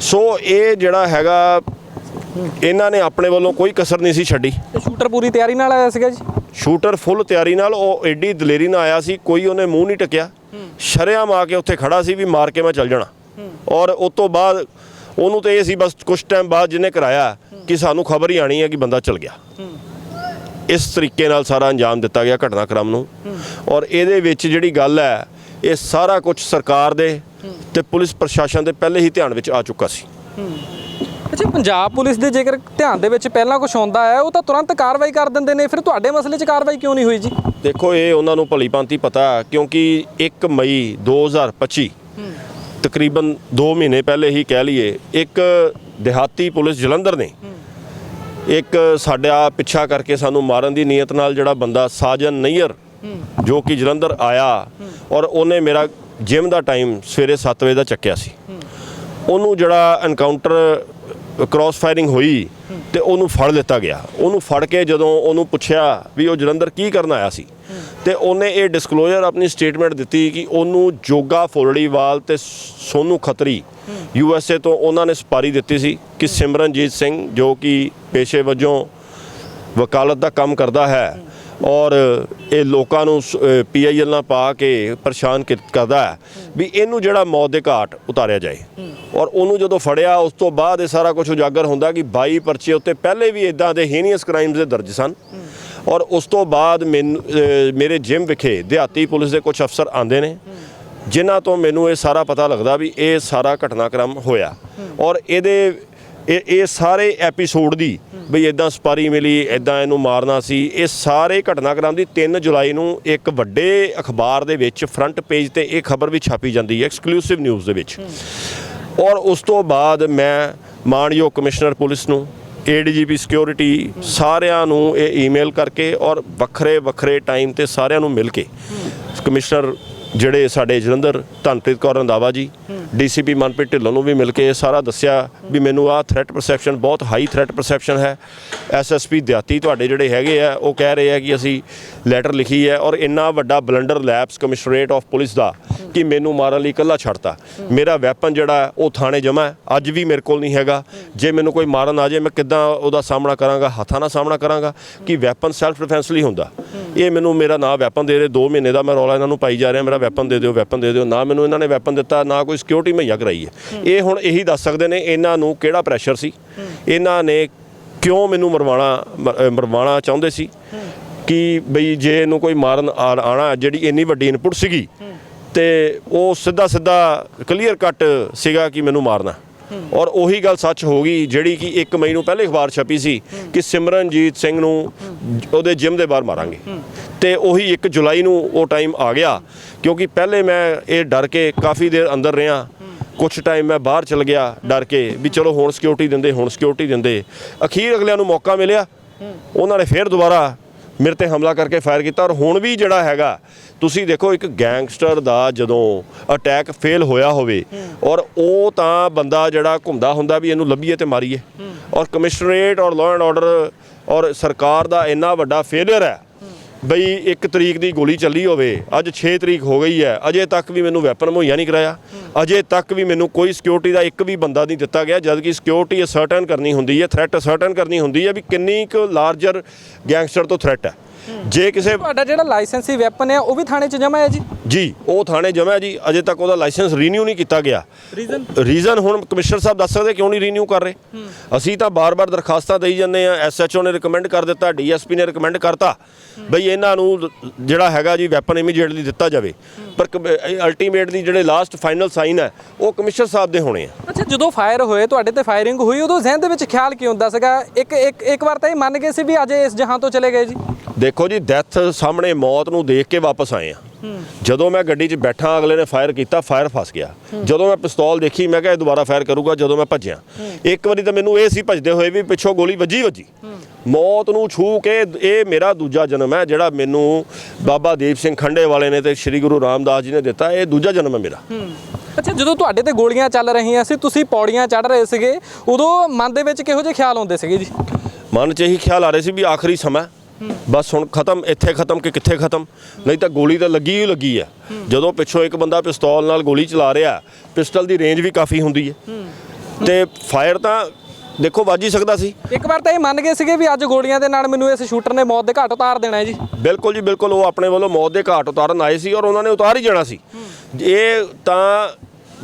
ਸੋ ਇਹ ਜਿਹੜਾ ਹੈਗਾ ਇਹਨਾਂ ਨੇ ਆਪਣੇ ਵੱਲੋਂ ਕੋਈ ਕਸਰ ਨਹੀਂ ਸੀ ਛੱਡੀ। ਤੇ ਸ਼ੂਟਰ ਪੂਰੀ ਤਿਆਰੀ ਨਾਲ ਆਇਆ ਸੀਗਾ ਜੀ? ਸ਼ੂਟਰ ਫੁੱਲ ਤਿਆਰੀ ਨਾਲ ਉਹ ਐਡੀ ਦਲੇਰੀ ਨਾਲ ਆਇਆ ਸੀ ਕੋਈ ਉਹਨੇ ਮੂੰਹ ਨਹੀਂ ਟਕਿਆ। ਸ਼ਰਿਆਮ ਆ ਕੇ ਉੱਥੇ ਖੜਾ ਸੀ ਵੀ ਮਾਰ ਕੇ ਮੈਂ ਚੱਲ ਜਾਣਾ। ਔਰ ਉਸ ਤੋਂ ਬਾਅਦ ਉਹਨੂੰ ਤੇ ਇਹ ਸੀ ਬਸ ਕੁਝ ਟਾਈਮ ਬਾਅਦ ਜਿਹਨੇ ਕਰਾਇਆ ਕਿ ਸਾਨੂੰ ਖਬਰ ਹੀ ਆਣੀ ਹੈ ਕਿ ਬੰਦਾ ਚੱਲ ਗਿਆ। ਇਸ ਤਰੀਕੇ ਨਾਲ ਸਾਰਾ ਅੰਜਾਮ ਦਿੱਤਾ ਗਿਆ ਘਟਨਾਕ੍ਰਮ ਨੂੰ। ਔਰ ਇਹਦੇ ਵਿੱਚ ਜਿਹੜੀ ਗੱਲ ਹੈ ਇਹ ਸਾਰਾ ਕੁਝ ਸਰਕਾਰ ਦੇ ਤੇ ਪੁਲਿਸ ਪ੍ਰਸ਼ਾਸਨ ਦੇ ਪਹਿਲੇ ਹੀ ਧਿਆਨ ਵਿੱਚ ਆ ਚੁੱਕਾ ਸੀ। ਅੱਛਾ, ਪੰਜਾਬ ਪੁਲਿਸ ਦੇ ਜੇਕਰ ਧਿਆਨ ਦੇ ਵਿੱਚ ਪਹਿਲਾਂ ਕੁਝ ਆਉਂਦਾ ਹੈ, ਉਹ ਤਾਂ ਤੁਰੰਤ ਕਾਰਵਾਈ ਕਰ ਦਿੰਦੇ ਨੇ। ਫਿਰ ਤੁਹਾਡੇ ਮਸਲੇ 'ਚ ਕਾਰਵਾਈ ਕਿਉਂ ਨਹੀਂ ਹੋਈ ਜੀ? ਦੇਖੋ, ਇਹ ਉਹਨਾਂ ਨੂੰ ਭਲੀ ਭਾਂਤੀ ਪਤਾ, ਕਿਉਂਕਿ 1 ਮਈ 2025 ਤਕਰੀਬਨ 2 ਮਹੀਨੇ ਪਹਿਲੇ ਹੀ ਕਹਿ ਲਈਏ, ਇੱਕ ਦਿਹਾਤੀ ਪੁਲਿਸ ਜਲੰਧਰ ਨੇ। ਇੱਕ ਸਾਡਾ ਪਿੱਛਾ ਕਰਕੇ ਸਾਨੂੰ ਮਾਰਨ ਦੀ ਨੀਅਤ ਨਾਲ ਜਿਹੜਾ ਬੰਦਾ ਸਾਜਨ ਨਈਅਰ, ਜੋ ਕਿ ਜਲੰਧਰ ਆਇਆ, ਔਰ ਉਹਨੇ ਮੇਰਾ ਜਿਮ ਦਾ ਟਾਈਮ ਸਵੇਰੇ 7 ਵਜੇ ਦਾ ਚੱਕਿਆ ਸੀ। ਉਹਨੂੰ ਜਿਹੜਾ ਐਨਕਾਊਂਟਰ ਕ੍ਰਾਸ ਫਾਇਰਿੰਗ ਹੋਈ ਤੇ ਉਹਨੂੰ ਫੜ ਲਿੱਤਾ ਗਿਆ। ਉਹਨੂੰ ਫੜ ਕੇ ਜਦੋਂ ਉਹਨੂੰ ਪੁੱਛਿਆ ਵੀ ਉਹ ਜਲੰਧਰ ਕੀ ਕਰਨ ਆਇਆ ਸੀ, ਤੇ ਉਹਨੇ ਇਹ ਡਿਸਕਲੋਜ਼ਰ ਆਪਣੀ ਸਟੇਟਮੈਂਟ ਦਿੱਤੀ ਕਿ ਉਹਨੂੰ ਜੋਗਾ ਫੋਲੜੀਵਾਲ ਤੇ Sonu Khatri U S A ਤੋਂ ਉਹਨਾਂ ਨੇ ਸਪਾਰੀ ਦਿੱਤੀ ਸੀ ਕਿ ਸਿਮਰਨਜੀਤ ਸਿੰਘ ਜੋ ਕਿ ਪੇਸ਼ੇ ਵਜੋਂ ਵਕਾਲਤ ਦਾ ਕੰਮ ਕਰਦਾ ਹੈ ਔਰ ਇਹ ਲੋਕਾਂ ਨੂੰ ਪੀਆਈਐਲ ਨਾਲ ਪਾ ਕੇ ਪਰੇਸ਼ਾਨ ਕੀ- ਕਰਦਾ ਹੈ ਵੀ ਇਹਨੂੰ ਜਿਹੜਾ ਮੌਤ ਦੇ ਘਾਟ ਉਤਾਰਿਆ ਜਾਏ। ਔਰ ਉਹਨੂੰ ਜਦੋਂ ਫੜਿਆ, ਉਸ ਤੋਂ ਬਾਅਦ ਇਹ ਸਾਰਾ ਕੁਝ ਉਜਾਗਰ ਹੁੰਦਾ ਕਿ 22 ਪਰਚੇ ਉੱਤੇ ਪਹਿਲੇ ਵੀ ਇਦਾਂ ਦੇ ਹੀਨੀਅਸ ਕ੍ਰਾਈਮਸ ਦੇ ਦਰਜ ਸਨ। ਔਰ ਉਸ ਤੋਂ ਬਾਅਦ ਮੈਨੂੰ ਮੇਰੇ ਜਿਮ ਵਿਖੇ ਦਿਹਾਤੀ ਪੁਲਿਸ ਦੇ ਕੁਝ ਅਫਸਰ ਆਂਦੇ ਨੇ, ਜਿਨ੍ਹਾਂ ਤੋਂ ਮੈਨੂੰ ਇਹ ਸਾਰਾ ਪਤਾ ਲੱਗਦਾ ਵੀ ਇਹ ਸਾਰਾ ਘਟਨਾਕ੍ਰਮ ਹੋਇਆ। ਔਰ ਇਹਦੇ ਇਹ ਇਹ ਸਾਰੇ ਐਪੀਸੋਡ ਦੀ ਬਈ ਇਦਾਂ ਸਪਾਰੀ ਮਿਲੀ ਇਦਾਂ ਇਹਨੂੰ ਮਾਰਨਾ ਸੀ, ਇਹ ਸਾਰੇ ਘਟਨਾਕ੍ਰਮ ਦੀ 3 ਜੁਲਾਈ ਨੂੰ ਇੱਕ ਵੱਡੇ ਅਖਬਾਰ ਦੇ ਵਿੱਚ ਫਰੰਟ ਪੇਜ ਤੇ ਇਹ ਖਬਰ ਵੀ ਛਾਪੀ ਜਾਂਦੀ ਹੈ ਐਕਸਕਲੂਸਿਵ ਨਿਊਜ਼ ਦੇ ਵਿੱਚ। ਔਰ ਉਸ ਤੋਂ ਬਾਅਦ ਮੈਂ ਮਾਨਯੋਗ ਕਮਿਸ਼ਨਰ ਪੁਲਿਸ ਨੂੰ ਏਡੀਜੀਪੀ ਸਿਕਿਉਰਿਟੀ ਸਾਰਿਆਂ ਨੂੰ ਇਹ ਈਮੇਲ ਕਰਕੇ ਔਰ ਵੱਖਰੇ ਵੱਖਰੇ ਟਾਈਮ ਤੇ ਸਾਰਿਆਂ ਨੂੰ ਮਿਲ ਕੇ ਕਮਿਸ਼ਨਰ ਜਿਹੜੇ ਸਾਡੇ ਜਲੰਧਰ ਧਨਪ੍ਰੀਤ ਕੌਰ ਰੰਦਾਵਾ ਜੀ, ਡੀਸੀਪੀ ਮਨਪ੍ਰੀਤ ਢਿੱਲੋਂ ਨੂੰ ਵੀ ਮਿਲ ਕੇ ਸਾਰਾ ਦੱਸਿਆ ਵੀ ਮੈਨੂੰ ਆਹ ਥ੍ਰੈਟ ਪਰਸੈਪਸ਼ਨ ਬਹੁਤ ਹਾਈ ਥ੍ਰੈਟ ਪਰਸੈਪਸ਼ਨ ਹੈ। ਐਸਐਸਪੀ ਦਿਆਤੀ ਤੁਹਾਡੇ ਜਿਹੜੇ ਹੈਗੇ ਆ, ਉਹ ਕਹਿ ਰਹੇ ਆ ਕਿ ਅਸੀਂ ਲੈਟਰ ਲਿਖੀ ਹੈ ਔਰ ਇੰਨਾ ਵੱਡਾ blunder lapse commissionerate of police ਦਾ ਕਿ ਮੈਨੂੰ ਮਾਰਨ ਲਈ ਇਕੱਲਾ ਛੱਡਤਾ। ਮੇਰਾ ਵੈਪਨ ਜਿਹੜਾ ਉਹ ਥਾਣੇ ਜਮ੍ਹਾਂ ਹੈ, ਅੱਜ ਵੀ ਮੇਰੇ ਕੋਲ ਨਹੀਂ ਹੈਗਾ। ਜੇ ਮੈਨੂੰ ਕੋਈ ਮਾਰਨ ਆ ਜਾਏ, ਮੈਂ ਕਿੱਦਾਂ ਉਹਦਾ ਸਾਹਮਣਾ ਕਰਾਂਗਾ, ਹੱਥਾਂ ਨਾਲ ਸਾਹਮਣਾ ਕਰਾਂਗਾ ਕਿ ਵੈਪਨ ਸੈਲਫ ਡਿਫੈਂਸ ਲਈ ਹੁੰਦਾ। ਇਹ ਮੈਨੂੰ ਮੇਰਾ ਨਾ ਵੈਪਨ ਦੇ ਰਹੇ 2 ਮਹੀਨੇ ਦਾ ਮੈਂ ਰੌਲਾ ਇਹਨਾਂ ਨੂੰ ਪਾਈ ਜਾ ਰਿਹਾ ਮੇਰਾ ਵੈਪਨ ਦੇ ਦਿਓ ਵੈਪਨ ਦੇ ਦਿਓ ਨਾ ਮੈਨੂੰ ਇਹਨਾਂ ਨੇ ਵੈਪਨ ਦਿੱਤਾ ਨਾ ਕੋਈ ਸਿਕਿਉਰਿਟੀ ਮੁਹੱਈਆ ਕਰਾਈ ਹੈ। ਇਹ ਹੁਣ ਇਹੀ ਦੱਸ ਸਕਦੇ ਨੇ ਇਹਨਾਂ ਨੂੰ ਕਿਹੜਾ ਪ੍ਰੈਸ਼ਰ ਸੀ? ਇਹਨਾਂ ਨੇ ਕਿਉਂ ਮੈਨੂੰ ਮਰਵਾਣਾ ਮਰਵਾਣਾ ਚਾਹੁੰਦੇ ਸੀ? ਕਿ ਬਈ ਜੇ ਇਹਨੂੰ ਕੋਈ ਮਾਰਨ ਆਣਾ ਜਿਹੜੀ ਇੰਨੀ ਵੱਡੀ ਇਨਪੁਟ ਸੀਗੀ ਤੇ ਉਹ ਸਿੱਧਾ ਸਿੱਧਾ ਕਲੀਅਰ ਕੱਟ ਸੀਗਾ ਕਿ ਮੈਨੂੰ ਮਾਰਨਾ। ਔਰ ਉਹੀ ਗੱਲ ਸੱਚ ਹੋ ਗਈ, ਜਿਹੜੀ ਕਿ 1 ਮਈ ਨੂੰ ਪਹਿਲੇ ਅਖਬਾਰ ਛਪੀ ਸੀ ਕਿ ਸਿਮਰਨਜੀਤ ਸਿੰਘ ਨੂੰ ਉਹਦੇ ਜਿਮ ਦੇ ਬਾਹਰ ਮਾਰਾਂਗੇ। ਤੇ ਉਹੀ 1 ਜੁਲਾਈ ਨੂੰ ਉਹ ਟਾਈਮ ਆ ਗਿਆ, ਕਿਉਂਕਿ ਪਹਿਲੇ ਮੈਂ ਇਹ ਡਰ ਕੇ ਕਾਫੀ ਦੇਰ ਅੰਦਰ ਰਿਹਾ। ਕੁਝ ਟਾਈਮ ਮੈਂ ਬਾਹਰ ਚਲ ਗਿਆ ਡਰ ਕੇ ਵੀ ਚਲੋ ਹੁਣ ਸਿਕਿਉਰਿਟੀ ਦਿੰਦੇ, ਹੁਣ ਸਿਕਿਉਰਿਟੀ ਦਿੰਦੇ। ਅਖੀਰ ਅਗਲਿਆਂ ਨੂੰ ਮੌਕਾ ਮਿਲਿਆ। ਉਹਨਾਂ ਨੇ ਫੇਰ ਦੁਬਾਰਾ ਮੇਰੇ ਤੇ ਹਮਲਾ ਕਰਕੇ ਫਾਇਰ ਕੀਤਾ ਔਰ ਹੁਣ ਵੀ ਜਿਹੜਾ ਹੈਗਾ, ਤੁਸੀਂ ਦੇਖੋ ਇੱਕ ਗੈਂਗਸਟਰ ਦਾ ਜਦੋਂ ਅਟੈਕ ਫੇਲ ਹੋਇਆ ਹੋਵੇ ਔਰ ਉਹ ਤਾਂ ਬੰਦਾ ਜਿਹੜਾ ਘੁੰਮਦਾ ਹੁੰਦਾ ਵੀ ਇਹਨੂੰ ਲੱਭੀਏ ਤੇ ਮਾਰੀਏ। ਔਰ ਕਮਿਸ਼ਨਰੇਟ ਔਰ ਲਾਅ ਐਂਡ ਆਰਡਰ ਔਰ ਸਰਕਾਰ ਦਾ ਇੰਨਾ ਵੱਡਾ ਫੇਲਿਅਰ ਹੈ ਬਈ ਇੱਕ ਤਰੀਕ ਦੀ ਗੋਲੀ ਚੱਲੀ ਹੋਵੇ, ਅੱਜ 6 ਤਰੀਕ ਹੋ ਗਈ ਹੈ, ਅਜੇ ਤੱਕ ਵੀ ਮੈਨੂੰ ਵੈਪਨ ਮੁਹੱਈਆ ਨਹੀਂ ਕਰਾਇਆ। ਅਜੇ ਤੱਕ ਵੀ ਮੈਨੂੰ ਕੋਈ ਸਿਕਿਉਰਿਟੀ ਦਾ ਇੱਕ ਵੀ ਬੰਦਾ ਨਹੀਂ ਦਿੱਤਾ ਗਿਆ ਜਦ ਕਿ ਸਿਕਿਉਰਿਟੀ ਅਸਰਟਨ ਕਰਨੀ ਹੁੰਦੀ ਹੈ ਥ੍ਰੈਟ ਅਸਰਟਨ ਕਰਨੀ ਹੁੰਦੀ ਹੈ ਵੀ ਕਿੰਨੀ ਕੁ ਲਾਰਜਰ ਗੈਂਗਸਟਰ ਤੋਂ ਥ੍ਰੈਟ ਹੈ। ਜੇ ਕਿਸੇ ਤੁਹਾਡਾ ਜਿਹੜਾ ਲਾਇਸੈਂਸੀ ਵੈਪਨ ਹੈ ਉਹ ਵੀ ਥਾਣੇ 'ਚ ਜਮਾ ਹੈ ਜੀ? ਜੀ ਉਹ ਥਾਣੇ ਜਮਾ ਹੈ ਜੀ। ਅਜੇ ਤੱਕ ਉਹਦਾ ਲਾਇਸੈਂਸ ਰੀਨਿਊ ਨਹੀਂ ਕੀਤਾ ਗਿਆ। ਰੀਜ਼ਨ ਰੀਜ਼ਨ ਹੁਣ ਕਮਿਸ਼ਨਰ ਸਾਹਿਬ ਦੱਸ ਸਕਦੇ ਕਿਉਂ ਨਹੀਂ ਰੀਨਿਊ ਕਰ ਰਹੇ? ਅਸੀਂ ਤਾਂ ਬਾਰ-ਬਾਰ ਦਰਖਾਸਤਾਂ ਦੇਈ ਜਾਂਦੇ ਆ ਐਸਐਚਓ ਨੇ ਰეკਮੈਂਡ ਕਰ ਦਿੱਤਾ ਡੀਐਸਪੀ ਨੇ ਰეკਮੈਂਡ ਕਰਤਾ। ਬਈ ਇਹਨਾਂ ਨੂੰ ਜਿਹੜਾ ਹੈਗਾ ਜੀ ਵੈਪਨ ਇਮੀਡੀਏਟਲੀ ਦਿੱਤਾ ਜਾਵੇ। ਪਰ ਅਲਟੀਮੇਟਲੀ ਜਿਹੜੇ ਲਾਸਟ ਫਾਈਨਲ ਸਾਈਨ ਹੈ ਉਹ ਕਮਿਸ਼ਨਰ ਸਾਹਿਬ ਦੇ ਹੋਣੇ ਆ। ਅੱਛਾ ਜਦੋਂ ਫਾਇਰ ਹੋਏ ਤੁਹਾਡੇ ਤੇ ਫਾਇਰਿੰਗ ਹੋਈ ਉਦੋਂ ਜ਼ਿਹਨ ਦੇ ਵਿੱਚ ਖਿਆਲ ਕੀ ਹੁੰਦਾ ਸੀਗਾ? ਇੱਕ ਇੱਕ ਇੱਕ ਵਾਰ ਤਾਂ ਇਹ ਮੰਨ ਗਏ ਸੀ ਵੀ ਅੱਜ ਇਸ ਜਹਾਂ ਤੋਂ ਚਲੇ ਗਏ ਜੀ। ਦੇਖੋ ਜੀ ਡੈਥ ਸਾਹਮਣੇ ਮੌਤ ਨੂੰ ਦੇਖ ਕੇ ਵਾਪਸ ਆਏ ਆ। ਜਦੋਂ ਮੈਂ ਗੱਡੀ 'ਚ ਬੈਠਾ ਅਗਲੇ ਨੇ ਫਾਇਰ ਕੀਤਾ ਫਾਇਰ ਫਸ ਗਿਆ। ਜਦੋਂ ਮੈਂ ਪਿਸਤੌਲ ਦੇਖੀ ਮੈਂ ਕਿਹਾ ਇਹ ਦੁਬਾਰਾ ਫਾਇਰ ਕਰੂਗਾ ਜਦੋਂ ਮੈਂ ਭੱਜਿਆ। ਇੱਕ ਵਾਰੀ ਤਾਂ ਮੈਨੂੰ ਇਹ ਸੀ ਭੱਜਦੇ ਹੋਏ ਵੀ ਪਿੱਛੋਂ ਗੋਲੀ ਵੱਜੀ ਵੱਜੀ। ਮੌਤ ਨੂੰ ਛੂ ਕੇ ਇਹ ਮੇਰਾ ਦੂਜਾ ਜਨਮ ਹੈ ਜਿਹੜਾ ਮੈਨੂੰ ਬਾਬਾ ਦੀਪ ਸਿੰਘ ਖੰਡੇ ਵਾਲੇ ਨੇ ਤੇ ਸ੍ਰੀ ਗੁਰੂ ਰਾਮਦਾਸ ਜੀ ਨੇ ਦਿੱਤਾ ਇਹ ਦੂਜਾ ਜਨਮ ਹੈ ਮੇਰਾ। ਅੱਛਾ ਜਦੋਂ ਤੁਹਾਡੇ ਤੇ ਗੋਲੀਆਂ ਚੱਲ ਰਹੀਆਂ ਸੀ ਤੁਸੀਂ ਪੌੜੀਆਂ ਚੜ੍ਹ ਰਹੇ ਸੀਗੇ ਉਦੋਂ ਮਨ ਦੇ ਵਿੱਚ ਕਿਹੋ ਜਿਹੇ ਖਿਆਲ ਆਉਂਦੇ ਸੀਗੇ ਜੀ? ਮਨ 'ਚ ਇਹੀ ਖਿਆਲ ਆ ਰਹੇ ਸੀ ਵੀ ਆਖਰੀ ਸਮਾਂ ਬਸ ਹੁਣ ਖਤਮ ਇੱਥੇ ਖਤਮ ਕਿ ਕਿੱਥੇ ਖਤਮ? ਨਹੀਂ ਤਾਂ ਗੋਲੀ ਤਾਂ ਲੱਗੀ ਹੀ ਲੱਗੀ ਹੈ ਜਦੋਂ ਪਿੱਛੋਂ ਇੱਕ ਬੰਦਾ ਪਿਸਤੌਲ ਨਾਲ ਗੋਲੀ ਚਲਾ ਰਿਹਾ ਪਿਸਟਲ ਦੀ ਰੇਂਜ ਵੀ ਕਾਫੀ ਹੁੰਦੀ ਹੈ। ਤੇ ਫਾਇਰ ਤਾਂ ਦੇਖੋ ਵੱਜ ਹੀ ਸਕਦਾ ਸੀ। ਇੱਕ ਵਾਰ ਤਾਂ ਇਹ ਮੰਨ ਗਏ ਸੀਗੇ ਵੀ ਅੱਜ ਗੋਲੀਆਂ ਦੇ ਨਾਲ ਮੈਨੂੰ ਇਸ ਸ਼ੂਟਰ ਨੇ ਮੌਤ ਦੇ ਘਾਟ ਉਤਾਰ ਦੇਣਾ ਹੈ ਜੀ। ਬਿਲਕੁਲ ਜੀ ਬਿਲਕੁਲ ਉਹ ਆਪਣੇ ਵੱਲੋਂ ਮੌਤ ਦੇ ਘਾਟ ਉਤਾਰਨ ਆਏ ਸੀ ਔਰ ਉਹਨਾਂ ਨੇ ਉਤਾਰ ਹੀ ਜਾਣਾ ਸੀ। ਇਹ ਤਾਂ